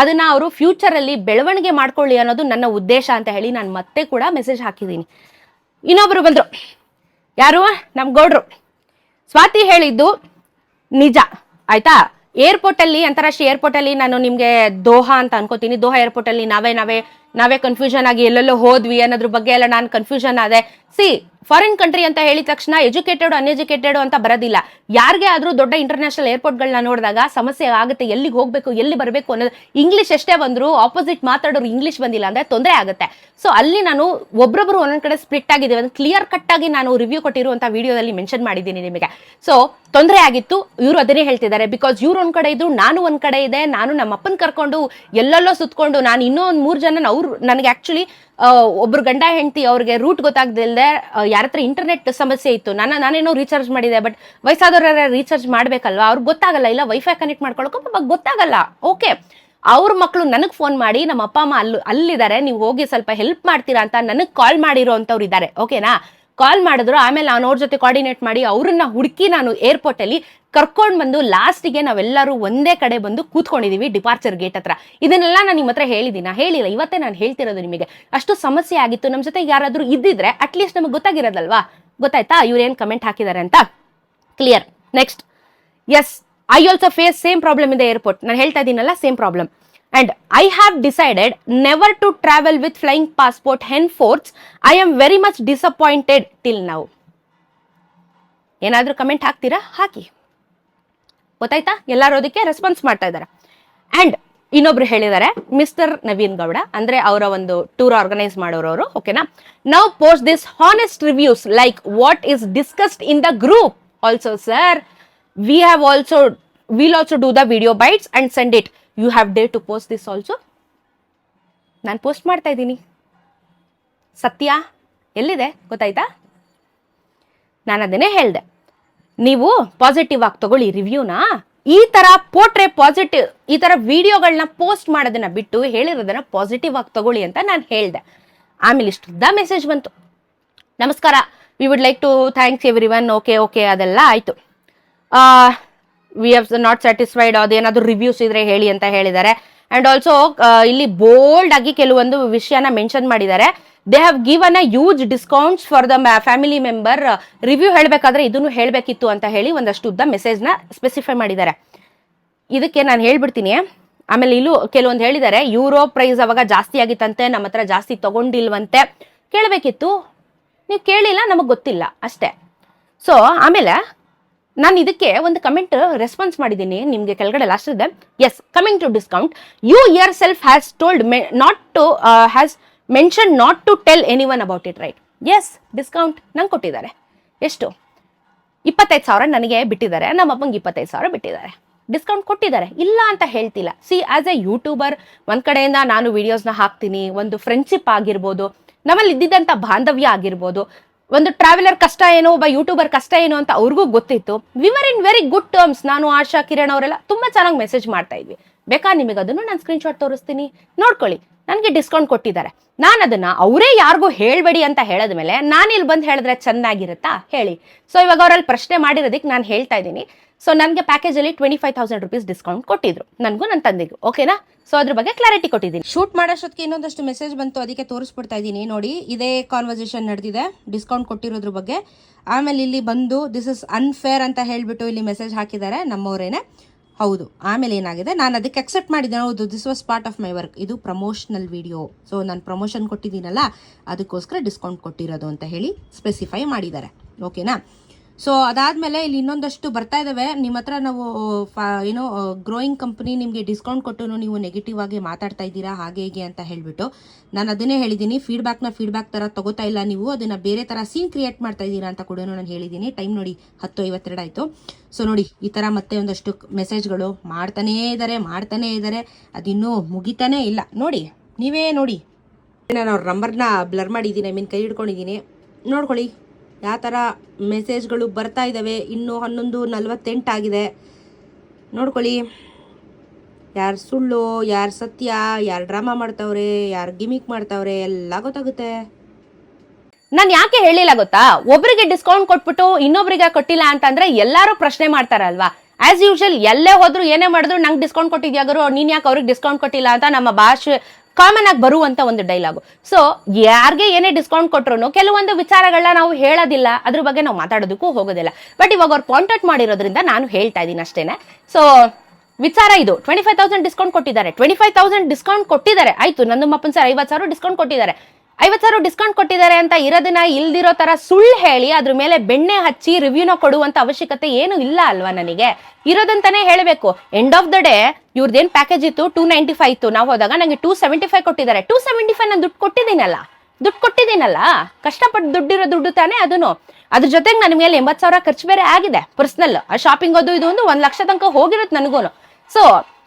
ಅದನ್ನ ಅವರು ಫ್ಯೂಚರ್ ಅಲ್ಲಿ ಬೆಳವಣಿಗೆ ಮಾಡ್ಕೊಳ್ಳಿ ಅನ್ನೋದು ನನ್ನ ಉದ್ದೇಶ ಅಂತ ಹೇಳಿ ನಾನು ಮತ್ತೆ ಕೂಡ ಮೆಸೇಜ್ ಹಾಕಿದ್ದೀನಿ. ಇನ್ನೊಬ್ರು ಬಂದರು. ಯಾರು? ನಮ್ಮ ಗೌಡ್ರು. ಸ್ವಾತಿ ಹೇಳಿದ್ದು ನಿಜ. ಆಯ್ತಾ? ಏರ್ಪೋರ್ಟ್ ಅಲ್ಲಿ, ಅಂತಾರಾಷ್ಟ್ರೀಯ ಏರ್ಪೋರ್ಟ್ ಅಲ್ಲಿ ನಾನು ನಿಮ್ಗೆ ದೋಹಾ ಅಂತ ಅನ್ಕೋತೀನಿ. ದೋಹಾ ಏರ್ಪೋರ್ಟ್ ಅಲ್ಲಿ ನಾವೇ ನಾವೇ ನಾವೇ ಕನ್ಫ್ಯೂಷನ್ ಆಗಿ ಎಲ್ಲೆಲ್ಲೋ ಹೋದ್ವಿ ಅನ್ನೋದ್ರ ಬಗ್ಗೆ ಎಲ್ಲ ನಾನು ಕನ್ಫ್ಯೂಷನ್ ಆದೆ. ಸಿ ಫಾರಿನ್ ಕಂಟ್ರಿ ಅಂತ ಹೇಳಿದ ತಕ್ಷಣ ಎಜುಕೇಟೆಡ್ ಅನ್ಎಜುಕೇಟೆಡ್ ಅಂತ ಬರೋದಿಲ್ಲ. ಯಾರಿಗೆ ಆದ್ರೂ ದೊಡ್ಡ ಇಂಟರ್ನ್ಯಾಷನಲ್ ಏರ್ಪೋರ್ಟ್ಗಳನ್ನ ನೋಡಿದಾಗ ಸಮಸ್ಯೆ ಆಗುತ್ತೆ, ಎಲ್ಲಿಗೆ ಹೋಗಬೇಕು, ಎಲ್ಲಿ ಬರಬೇಕು ಅನ್ನೋದು ಇಂಗ್ಲೀಷ್ ಎಷ್ಟೇ ಬಂದ್ರು ಆಪೋಸಿಟ್ ಮಾತಾಡೋರು ಇಂಗ್ಲಿಷ್ ಬಂದಿಲ್ಲ ಅಂದ್ರೆ ತೊಂದರೆ ಆಗುತ್ತೆ. ಸೊ ಅಲ್ಲಿ ನಾನು ಒಬ್ರೊಬ್ರು ಒಂದೊಂದು ಕಡೆ ಸ್ಪ್ಲಿಟ್ ಆಗಿದ್ದೀವಿ. ಅಂದ್ರೆ ಕ್ಲಿಯರ್ ಕಟ್ ಆಗಿ ನಾನು ರಿವ್ಯೂ ಕೊಟ್ಟಿರುವಂಥ ವಿಡಿಯೋದಲ್ಲಿ ಮೆನ್ಷನ್ ಮಾಡಿದ್ದೀನಿ ನಿಮಗೆ. ಸೊ ತೊಂದರೆ ಆಗಿತ್ತು. ಇವರು ಅದನ್ನೇ ಹೇಳ್ತಿದ್ದಾರೆ ಬಿಕಾಸ್ ಇವ್ರು ಒಂದ್ ಕಡೆ ಇದ್ರು, ನಾನು ಒಂದ್ ಕಡೆ ಇದೆ, ನಾನು ನಮ್ಮ ಅಪ್ಪನ ಕರ್ಕೊಂಡು ಎಲ್ಲೆಲ್ಲೋ ಸುತ್ಕೊಂಡು, ನಾನು ಇನ್ನೂ ಒಂದ್ ಮೂರ್ ಜನ ಅವ್ರು ನನಗೆ ಆಕ್ಚುಲಿ ಒಬ್ರು ಗಂಡ ಹೆಂಡತಿ ಅವ್ರಿಗೆ ರೂಟ್ ಗೊತ್ತಾಗ್ದಿಲ್ದೆ ಯಾರ ಹತ್ರ ಇಂಟರ್ನೆಟ್ ಸಮಸ್ಯೆ ಇತ್ತು. ನಾನು ನಾನೇನೋ ರೀಚಾರ್ಜ್ ಮಾಡಿದೆ ಬಟ್ ವಯಸ್ಸಾದವ್ರ ರೀಚಾರ್ಜ್ ಮಾಡ್ಬೇಕಲ್ವಾ? ಅವ್ರಿಗೆ ಗೊತ್ತಾಗಲ್ಲ, ಇಲ್ಲ ವೈಫೈ ಕನೆಕ್ಟ್ ಮಾಡ್ಕೊಳಕ್ಕೂ ಪಾಪ ಗೊತ್ತಾಗಲ್ಲ. ಓಕೆ ಅವ್ರ ಮಕ್ಕಳು ನನಗೆ ಫೋನ್ ಮಾಡಿ ನಮ್ಮ ಅಪ್ಪ ಅಮ್ಮ ಅಲ್ಲಿ, ಅಲ್ಲಿದ್ದಾರೆ, ನೀವು ಹೋಗಿ ಸ್ವಲ್ಪ ಹೆಲ್ಪ್ ಮಾಡ್ತೀರಾ ಅಂತ ನನಗೆ ಕಾಲ್ ಮಾಡಿರೋ ಅಂಥವ್ರು ಇದ್ದಾರೆ ಓಕೆನಾ ಕಾಲ್ ಮಾಡಿದ್ರು, ಆಮೇಲೆ ನಾನು ಅವ್ರ ಜೊತೆ ಕೋಆರ್ಡಿನೇಟ್ ಮಾಡಿ ಅವ್ರನ್ನ ಹುಡುಕಿ ನಾನು ಏರ್ಪೋರ್ಟ್ ಅಲ್ಲಿ ಕರ್ಕೊಂಡು ಬಂದು ಲಾಸ್ಟಿಗೆ ನಾವೆಲ್ಲರೂ ಒಂದೇ ಕಡೆ ಬಂದು ಕೂತ್ಕೊಂಡಿದೀವಿ ಡಿಪಾರ್ಚರ್ ಗೇಟ್ ಹತ್ರ. ಇದನ್ನೆಲ್ಲ ನಾನು ನಿಮ್ಮ ಹತ್ರ ಹೇಳಿದ್ದೀನ ಹೇಳಿಲ್ಲ. ಇವತ್ತೇ ನಾನು ಹೇಳ್ತಿರೋದು ನಿಮಗೆ. ಅಷ್ಟು ಸಮಸ್ಯೆ ಆಗಿತ್ತು. ನಮ್ಮ ಜೊತೆ ಯಾರಾದರೂ ಇದ್ದಿದ್ರೆ ಅಟ್ಲೀಸ್ಟ್ ನಮಗೆ ಗೊತ್ತಾಗಿರೋದಲ್ವಾ? ಗೊತ್ತಾಯ್ತಾ? ಇವ್ರೇನು ಕಮೆಂಟ್ ಹಾಕಿದ್ದಾರೆ ಅಂತ? Clear next yes I also face same problem ಇದೆ ಏರ್ಪೋರ್ಟ್ ನಾನು ಹೇಳ್ತಾ ಇದ್ದೀನಲ್ಲ same problem and I have decided never to travel with flying passport henceforth I am very much disappointed till ನಾವು ಏನಾದರೂ ಕಮೆಂಟ್ ಹಾಕ್ತೀರಾ? ಹಾಕಿ. ಗೊತ್ತಾಯ್ತಾ? ಎಲ್ಲರೂ ಅದಕ್ಕೆ ರೆಸ್ಪಾನ್ಸ್ ಮಾಡ್ತಾ ಇದ್ದಾರೆ. ಆ್ಯಂಡ್ ಇನ್ನೊಬ್ರು ಹೇಳಿದ್ದಾರೆ ಮಿಸ್ಟರ್ ನವೀನ್ ಗೌಡ. ಅಂದ್ರೆ ಅವರ ಒಂದು ಟೂರ್ ಆರ್ಗನೈಸ್ ಮಾಡೋರವರು ಓಕೆನಾ now? Post this honest reviews like what is discussed in the group also sir we have also will also do the video bytes and send it you have day to post this also ನಾನು post ಮಾಡ್ತಾ ಇದ್ದೀನಿ. ಸತ್ಯ, ಎಲ್ಲಿದೆ? ಗೊತ್ತಾಯ್ತಾ? ನಾನು ಅದನ್ನೇ ಹೇಳಿದೆ. ನೀವು ಪಾಸಿಟಿವ್ ಆಗಿ ತಗೊಳ್ಳಿ ರಿವ್ಯೂನ ಈ ಥರ ಪೋಟ್ರೆ ಪಾಸಿಟಿವ್ ಈ ಥರ ವಿಡಿಯೋಗಳನ್ನ ಪೋಸ್ಟ್ ಮಾಡೋದನ್ನ ಬಿಟ್ಟು ಹೇಳಿರೋದನ್ನ ಪಾಸಿಟಿವ್ ಆಗಿ ತಗೊಳ್ಳಿ ಅಂತ ನಾನು ಹೇಳಿದೆ. ಆಮೇಲೆ ಇಷ್ಟುದ್ದ ಮೆಸೇಜ್ ಬಂತು. ನಮಸ್ಕಾರ. We would like to thanks everyone okay okay ಅದೆಲ್ಲ ಆಯಿತು. ವಿ ಹ್ಯಾವ್ ನಾಟ್ ಸ್ಯಾಟಿಸ್ಫೈಡ್ ಅದೇನಾದರೂ ರಿವ್ಯೂಸ್ ಇದ್ರೆ ಹೇಳಿ ಅಂತ ಹೇಳಿದ್ದಾರೆ. ಅಂಡ್ ಆಲ್ಸೋ ಇಲ್ಲಿ ಬೋಲ್ಡ್ ಆಗಿ ಕೆಲವೊಂದು ವಿಷಯನ ಮೆನ್ಷನ್ ಮಾಡಿದ್ದಾರೆ. They have given a huge discounts for the family member review ಹೇಳಬೇಕಾದ್ರೆ ಇದನ್ನು ಹೇಳಬೇಕಿತ್ತು ಅಂತ ಹೇಳಿ ಒಂದಷ್ಟು ಉದ್ದ ಮೆಸೇಜ್ನ ಸ್ಪೆಸಿಫೈ ಮಾಡಿದ್ದಾರೆ. ಇದಕ್ಕೆ ನಾನು ಹೇಳ್ಬಿಡ್ತೀನಿ. ಆಮೇಲೆ ಇಲ್ಲೂ ಕೆಲವೊಂದು ಹೇಳಿದ್ದಾರೆ ಯೂರೋ ಪ್ರೈಸ್ ಅವಾಗ ಜಾಸ್ತಿ ಆಗಿತ್ತಂತೆ, ನಮ್ಮ ಹತ್ರ ಜಾಸ್ತಿ ತಗೊಂಡಿಲ್ವಂತೆ. ಕೇಳಬೇಕಿತ್ತು. ನೀವು ಕೇಳಿಲ್ಲ, ನಮಗೆ ಗೊತ್ತಿಲ್ಲ, ಅಷ್ಟೇ. ಸೊ ಆಮೇಲೆ ನಾನು ಇದಕ್ಕೆ ಒಂದು ಕಮೆಂಟ್ ರೆಸ್ಪಾನ್ಸ್ ಮಾಡಿದ್ದೀನಿ, ನಿಮಗೆ ಕೆಳಗಡೆ ಲಾಸ್ಟ್ ಇದೆ. Yes coming to discount you yourself has told me not to has mention not to tell anyone about it right yes discount ನಂಗೆ ಕೊಟ್ಟಿದ್ದಾರೆ. ಎಷ್ಟು? ಇಪ್ಪತ್ತೈದು ಸಾವಿರ ನನಗೆ ಬಿಟ್ಟಿದ್ದಾರೆ. ನಮ್ಮ ಅಪ್ಪಂಗೆ ಇಪ್ಪತ್ತೈದು ಸಾವಿರ ಬಿಟ್ಟಿದ್ದಾರೆ. ಡಿಸ್ಕೌಂಟ್ ಕೊಟ್ಟಿದ್ದಾರೆ. ಇಲ್ಲ ಅಂತ ಹೇಳ್ತಿಲ್ಲ. ಸಿ ಆಸ್ ಎ ಯೂಟ್ಯೂಬರ್ ಒಂದು ಕಡೆಯಿಂದ ನಾನು ವಿಡಿಯೋಸ್ನ ಹಾಕ್ತೀನಿ, ಒಂದು ಫ್ರೆಂಡ್ಶಿಪ್ ಆಗಿರ್ಬೋದು, ನಮ್ಮಲ್ಲಿ ಇದ್ದಿದ್ದಂಥ ಬಾಂಧವ್ಯ ಆಗಿರ್ಬೋದು ಒಂದು ಟ್ರಾವೆಲರ್ ಕಷ್ಟ ಏನು ಒಬ್ಬ ಯೂಟ್ಯೂಬರ್ ಕಷ್ಟ ಏನು ಅಂತ ಅವ್ರಿಗೂ ಗೊತ್ತಿತ್ತು. We were in very good terms ನಾನು ಆಶಾ ಕಿರಣ್ ಅವರೆಲ್ಲ ತುಂಬಾ ಚೆನ್ನಾಗಿ ಮೆಸೇಜ್ ಮಾಡ್ತಾ ಇದ್ವಿ. ಬೇಕಾ ನಿಮಗೆ ಅದನ್ನು ನಾನು ಸ್ಕ್ರೀನ್ಶಾಟ್ ತೋರಿಸ್ತೀನಿ? ನೋಡ್ಕೊಳ್ಳಿ. ನನಗೆ ಡಿಸ್ಕೌಂಟ್ ಕೊಟ್ಟಿದ್ದಾರೆ. ನಾನು ಅದನ್ನ ಅವರೇ ಯಾರಿಗೂ ಹೇಳಬೇಡಿ ಅಂತ ಹೇಳಿದ ಮೇಲೆ ನಾನು ಇಲ್ಲಿ ಬಂದು ಹೇಳಿದ್ರೆ ಚೆನ್ನಾಗಿರುತ್ತಾ? ಹೇಳಿ. ಸೊ ಇವಾಗ ಅವರಲ್ಲಿ ಪ್ರಶ್ನೆ ಮಾಡಿರೋದಕ್ಕೆ ನಾನು ಹೇಳ್ತಾ ಇದ್ದೀನಿ. ಸೊ ನನಗೆ ಪ್ಯಾಕೇಜಲ್ಲಿ twenty five thousand rupees discount ಕೊಟ್ಟಿದ್ರು ನನಗೂ ನನ್ನ ತಂದೆಗೂ ಓಕೆನಾ ಸೊ ಅದ್ರ ಬಗ್ಗೆ ಕ್ಲಾರಿಟಿ ಕೊಟ್ಟಿದ್ದೀನಿ. ಶೂಟ್ ಮಾಡೋಷ್ಟೊತ್ತಿಗೆ ಇನ್ನೊಂದಷ್ಟು ಮೆಸೇಜ್ ಬಂತು, ಅದಕ್ಕೆ ತೋರಿಸ್ಬಿಡ್ತಾ ಇದ್ದೀನಿ. ನೋಡಿ, ಇದೇ ಕಾನ್ವರ್ಸೇಷನ್ ನಡೆದಿದೆ ಡಿಸ್ಕೌಂಟ್ ಕೊಟ್ಟಿರೋದ್ರ ಬಗ್ಗೆ. ಆಮೇಲೆ ಇಲ್ಲಿ ಬಂದು ದಿಸ್ ಇಸ್ ಅನ್ಫೇರ್ ಅಂತ ಹೇಳಿಬಿಟ್ಟು ಇಲ್ಲಿ ಮೆಸೇಜ್ ಹಾಕಿದ್ದಾರೆ ನಮ್ಮವರೇನೆ. ಹೌದು, ಆಮೇಲೆ ಏನಾಗಿದೆ? ನಾನು ಅದಕ್ಕೆ ಅಕ್ಸೆಪ್ಟ್ ಮಾಡಿದ್ದೆ. ಹೌದು this was part of my work ಇದು ಪ್ರಮೋಷನಲ್ ವಿಡಿಯೋ ಸೊ ನಾನು ಪ್ರಮೋಷನ್ ಕೊಟ್ಟಿದ್ದೀನಲ್ಲ, ಅದಕ್ಕೋಸ್ಕರ ಡಿಸ್ಕೌಂಟ್ ಕೊಟ್ಟಿರೋದು ಅಂತ ಹೇಳಿ ಸ್ಪೆಸಿಫೈ ಮಾಡಿದ್ದಾರೆ. ಓಕೆನಾ ಸೊ ಅದಾದಮೇಲೆ ಇಲ್ಲಿ ಇನ್ನೊಂದಷ್ಟು ಬರ್ತಾ ಇದ್ದಾವೆ ನಿಮ್ಮ ಹತ್ರ ನಾವು ಏನೋ ಗ್ರೋಯಿಂಗ್ ಕಂಪ್ನಿ ನಿಮಗೆ ಡಿಸ್ಕೌಂಟ್ ಕೊಟ್ಟು ನೀವು ನೆಗೆಟಿವ್ ಆಗಿ ಮಾತಾಡ್ತಾ ಇದ್ದೀರಾ, ಹಾಗೆ ಹೀಗೆ ಅಂತ ಹೇಳಿಬಿಟ್ಟು ನಾನು ಅದನ್ನೇ ಹೇಳಿದ್ದೀನಿ ಫೀಡ್ಬ್ಯಾಕ್ನ ಫೀಡ್ಬ್ಯಾಕ್ ಥರ ತಗೋತಾ ಇಲ್ಲ ನೀವು. ಅದನ್ನು ಬೇರೆ ಥರ ಸೀನ್ ಕ್ರಿಯೇಟ್ ಮಾಡ್ತಾ ಇದ್ದೀರಾ ಅಂತ ಕೂಡ ನಾನು ಹೇಳಿದ್ದೀನಿ ಟೈಮ್ ನೋಡಿ ಹತ್ತು ಐವತ್ತೆರಡು ಆಯಿತು. ಸೊ ನೋಡಿ, ಈ ಥರ ಮತ್ತೆ ಒಂದಷ್ಟು ಮೆಸೇಜ್ಗಳು ಮಾಡ್ತಾನೇ ಇದ್ದಾರೆ ಮಾಡ್ತಾನೇ ಇದ್ದಾರೆ ಅದಿನ್ನೂ ಮುಗಿತಾನೇ ಇಲ್ಲ. ನೋಡಿ, ನೀವೇ ನೋಡಿ. ನಾನು ಅವ್ರ ನಂಬರ್ನ ಬ್ಲರ್ ಮಾಡಿದ್ದೀನಿ ಐ ಮೀನ್ ಕೈ ಹಿಡ್ಕೊಂಡಿದ್ದೀನಿ ನೋಡ್ಕೊಳ್ಳಿ. ಯಾವ ಥರ ಮೆಸೇಜ್ಗಳು ಬರ್ತಾ ಇದ್ದಾವೆ ಇನ್ನೂ ಹನ್ನೊಂದು ನಲ್ವತ್ತೆಂಟಾಗಿದೆ ನೋಡ್ಕೊಳ್ಳಿ. ಯಾರು ಸುಳ್ಳು, ಯಾರು ಸತ್ಯ, ಯಾರು ಡ್ರಾಮಾ ಮಾಡ್ತಾವ್ರೆ, ಯಾರು ಗಿಮಿಕ್ ಮಾಡ್ತಾವ್ರೆ, ಎಲ್ಲ ಗೊತ್ತಾಗುತ್ತೆ. ನಾನು ಯಾಕೆ ಹೇಳಿಲ್ಲ ಗೊತ್ತಾ? ಒಬ್ಬರಿಗೆ ಡಿಸ್ಕೌಂಟ್ ಕೊಟ್ಬಿಟ್ಟು ಇನ್ನೊಬ್ರಿಗೆ ಕೊಟ್ಟಿಲ್ಲ ಅಂತಂದ್ರೆ ಎಲ್ಲರೂ ಪ್ರಶ್ನೆ ಮಾಡ್ತಾರಲ್ವಾ ಆಸ್ ಯೂಶಲ್ ಎಲ್ಲೇ ಹೋದ್ರು ಏನೇ ಮಾಡಿದ್ರು ನಂಗೆ ಡಿಸ್ಕೌಂಟ್ ಕೊಟ್ಟಿದ್ಯಾಗರು ನೀನ್ ಯಾಕೆ ಅವ್ರಿಗೆ ಡಿಸ್ಕೌಂಟ್ ಕೊಟ್ಟಿಲ್ಲ ಅಂತ ನಮ್ಮ ಭಾಷೆ ಕಾಮನ್ ಆಗಿ ಬರುವಂತ ಒಂದು ಡೈಲಾಗು ಸೊ ಯಾರಿಗೆ ಏನೇ ಡಿಸ್ಕೌಂಟ್ ಕೊಟ್ಟರು ಕೆಲವೊಂದು ವಿಚಾರಗಳನ್ನ ನಾವು ಹೇಳೋದಿಲ್ಲ. ಅದ್ರ ಬಗ್ಗೆ ನಾವು ಮಾತಾಡೋದಕ್ಕೂ ಹೋಗೋದಿಲ್ಲ. ಬಟ್ ಇವಾಗ ಅವ್ರು ಕಾಂಟ್ಯಾಕ್ಟ್ ಮಾಡಿರೋದ್ರಿಂದ ನಾನು ಹೇಳ್ತಾ ಇದ್ದೀನಿ ಅಷ್ಟೇನೆ. ಸೊ ವಿಚಾರ ಇದು. ಟ್ವೆಂಟಿ ಫೈವ್ ತೌಸಂಡ್ ಡಿಸ್ಕೌಂಟ್ ಕೊಟ್ಟಿದ್ದಾರೆ. ಟ್ವೆಂಟಿ ಫೈವ್ ತೌಸಂಡ್ ಡಿಸ್ಕೌಂಟ್ ಕೊಟ್ಟಿದ್ದಾರೆ. ಆಯ್ತು, ನಂದು ಮಪ್ಪನ್ ಸರ್ ಐವತ್ತು ಸಾವಿರ ಡಿಸ್ಕೌಂಟ್ ಕೊಟ್ಟಿದ್ದಾರೆ. ಐವತ್ತು ಸಾವಿರ ಡಿಸ್ಕೌಂಟ್ ಕೊಟ್ಟಿದ್ದಾರೆ ಅಂತ ಇರೋದನ್ನ ಇಲ್ದಿರೋ ತರ ಸುಳ್ಳು ಹೇಳಿ, ಅದ್ರ ಮೇಲೆ ಬೆಣ್ಣೆ ಹಚ್ಚಿ ರಿವ್ಯೂನ ಕೊಡುವಂತ ಅವಶ್ಯಕತೆ ಏನು ಇಲ್ಲ ಅಲ್ವಾ ನನಗೆ? ಇರೋದಂತಾನೆ ಹೇಳಬೇಕು. ಎಂಡ್ ಆಫ್ ದ ಡೇ ಇವ್ರದ್ದೇನ್ ಪ್ಯಾಕೇಜ್ ಇತ್ತು? ಟೂ ನೈಂಟಿ ಫೈವ್ ಇತ್ತು. ನಾವು ಹೋದಾಗ ನಂಗೆ ಟೂ ಸೆವೆಂಟಿ ಫೈವ್ ಕೊಟ್ಟಿದ್ದಾರೆ. ಟೂ ಸೆವೆಂಟಿ ಫೈವ್ ನಾನು ದುಡ್ಡು ಕೊಟ್ಟಿದ್ದೀನಲ್ಲ? ದುಡ್ಡು ಕೊಟ್ಟಿದ್ದೀನಲ್ಲ? ಕಷ್ಟಪಟ್ಟು ದುಡ್ಡಿರೋ ದುಡ್ಡು ತಾನೇ ಅದನ್ನು ಅದ್ರ ಜೊತೆಗೆ ನನ್ನ ಮೇಲೆ ಎಂಬತ್ತು ಸಾವಿರ ಖರ್ಚು ಬೇರೆ ಆಗಿದೆ. ಪರ್ಸ್ನಲ್ ಆ ಶಾಪಿಂಗ್ ಅದು ಇದು ಒಂದು ಒಂದು ಲಕ್ಷ ತನಕ ಹೋಗಿರುತ್ತೆ ನನಗೂ ಸೊ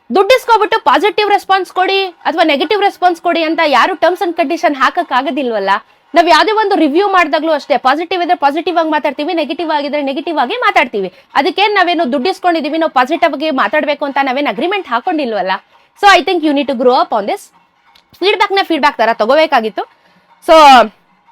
ದುಡ್ಡು ಇಸ್ಕೊಬಿಟ್ಟು ಪಾಸಿಟಿವ್ ರೆಸ್ಪಾನ್ಸ್ ಕೊಡಿ ಅಥವಾ ನೆಗೆಟಿವ್ ರೆಸ್ಪಾನ್ಸ್ ಕೊಡಿ ಅಂತ ಯಾರು ಟರ್ಮ್ಸ್ ಅಂಡ್ ಕಂಡೀಷನ್ ಹಾಕಕ್ ಆಗೋದಿಲ್ವಲ್ಲ ನಾವು ಯಾವ್ದೇ ಒಂದು ರಿವ್ಯೂ ಮಾಡಿದಾಗ್ಲೂ ಅಷ್ಟೇ ಪಾಸಿಟಿವ್ ಇದ್ರೆ ಪಾಸಿಟಿವ್ ಆಗಿ ಮಾತಾಡ್ತೀವಿ ನೆಗೆಟಿವ್ ಆಗಿದ್ರೆ ನೆಗೆಟಿವ್ ಆಗಿ ಮಾತಾಡ್ತೀವಿ. ಅದಕ್ಕೆ ನಾವೇನು ದುಡ್ಡು ಇಸ್ಕೊಂಡಿದೀವಿ, ನಾವು ಪಾಸಿಟಿವ್ ಆಗಿ ಮಾತಾಡ್ಬೇಕು ಅಂತ ನಾವೇನು agreement ಹಾಕೊಂಡಿಲ್ವಲ್ಲ? So I think you need to grow up on this ಫೀಡ್ಬ್ಯಾಕ್ನ feedback ತರ ತಗೋಬೇಕಾಗಿತ್ತು. ಸೊ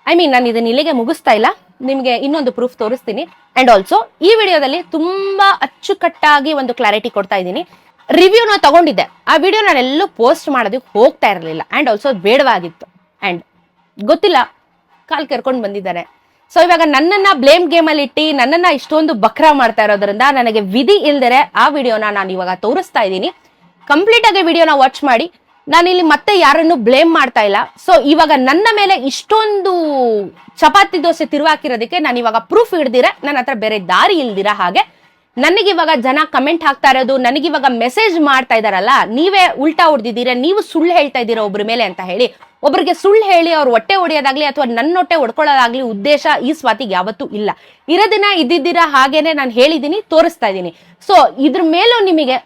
ಐ ಮೀನ್ ನಾನು ಇದನ್ನ ಇಲ್ಲಿಗೆ ಮುಗಿಸ್ತಾ ಇಲ್ಲ. ನಿಮಗೆ ಇನ್ನೊಂದು ಪ್ರೂಫ್ ತೋರಿಸ್ತೀನಿ. ಅಂಡ್ ಆಲ್ಸೋ ಈ ವಿಡಿಯೋದಲ್ಲಿ ತುಂಬಾ ಅಚ್ಚುಕಟ್ಟಾಗಿ ಒಂದು ಕ್ಲಾರಿಟಿ ಕೊಡ್ತಾ ಇದ್ದೀನಿ. ರಿವ್ಯೂನ ತಗೊಂಡಿದ್ದೆ. ಆ ವಿಡಿಯೋ ನಾನೆಲ್ಲೂ ಪೋಸ್ಟ್ ಮಾಡೋದಕ್ಕೆ ಹೋಗ್ತಾ ಇರಲಿಲ್ಲ. ಆ್ಯಂಡ್ ಆಲ್ಸೋ ಬೇಡವಾಗಿತ್ತು. ಆ್ಯಂಡ್ ಗೊತ್ತಿಲ್ಲ, ಕಾಲು ಕೆರ್ಕೊಂಡು ಬಂದಿದ್ದಾರೆ. ಸೊ ಇವಾಗ ನನ್ನನ್ನು ಬ್ಲೇಮ್ ಗೇಮಲ್ಲಿ ಇಟ್ಟು, ನನ್ನನ್ನು ಇಷ್ಟೊಂದು ಬಕ್ರ ಮಾಡ್ತಾ ಇರೋದ್ರಿಂದ ನನಗೆ ವಿಧಿ ಇಲ್ದರೆ ಆ ವಿಡಿಯೋನ ನಾನು ಇವಾಗ ತೋರಿಸ್ತಾ ಇದ್ದೀನಿ. ಕಂಪ್ಲೀಟಾಗಿ ವಿಡಿಯೋನ ವಾಚ್ ಮಾಡಿ, ನಾನಿಲ್ಲಿ ಮತ್ತೆ ಯಾರನ್ನು ಬ್ಲೇಮ್ ಮಾಡ್ತಾ ಇಲ್ಲ. ಸೊ ಇವಾಗ ನನ್ನ ಮೇಲೆ ಇಷ್ಟೊಂದು ಚಪಾತಿ ದೋಸೆ ತಿರುವಾಕಿರೋದಕ್ಕೆ ನಾನು ಇವಾಗ ಪ್ರೂಫ್ ಹಿಡ್ದಿರ, ನನ್ನ ಹತ್ರ ಬೇರೆ ದಾರಿ ಇಲ್ದಿರ ಹಾಗೆ ನನಗಿವಾಗ ಜನ ಕಮೆಂಟ್ ಹಾಕ್ತಾ ಇರೋದು ನನಗಿವಾಗ ಮೆಸೇಜ್ ಮಾಡ್ತಾ ಇದಾರಲ್ಲ, ನೀವೇ ಉಲ್ಟಾ ಹೊಡೆದಿದ್ದೀರಾ, ನೀವು ಸುಳ್ಳು ಹೇಳ್ತಾ ಇದ್ದೀರಾ ಒಬ್ರ ಮೇಲೆ ಅಂತ ಹೇಳಿ. ಒಬ್ಬರಿಗೆ ಸುಳ್ಳು ಹೇಳಿ ಅವ್ರ ಹೊಟ್ಟೆ ಹೊಡೆಯೋದಾಗ್ಲಿ ಅಥವಾ ನನ್ನ ಹೊಟ್ಟೆ ಹೊಡ್ಕೊಳ್ಳೋದಾಗ್ಲಿ ಉದ್ದೇಶ ಈ ಸ್ವಾತಿಗೆ ಯಾವತ್ತೂ ಇಲ್ಲ. ಇರೋದಿನ ಇದ್ದಿದ್ದೀರಾ ಹಾಗೇನೆ ನಾನು ಹೇಳಿದ್ದೀನಿ ತೋರಿಸ್ತಾ ಇದ್ದೀನಿ. ಸೊ ಇದ್ರ ಮೇಲೂ ನಿಮಗೆ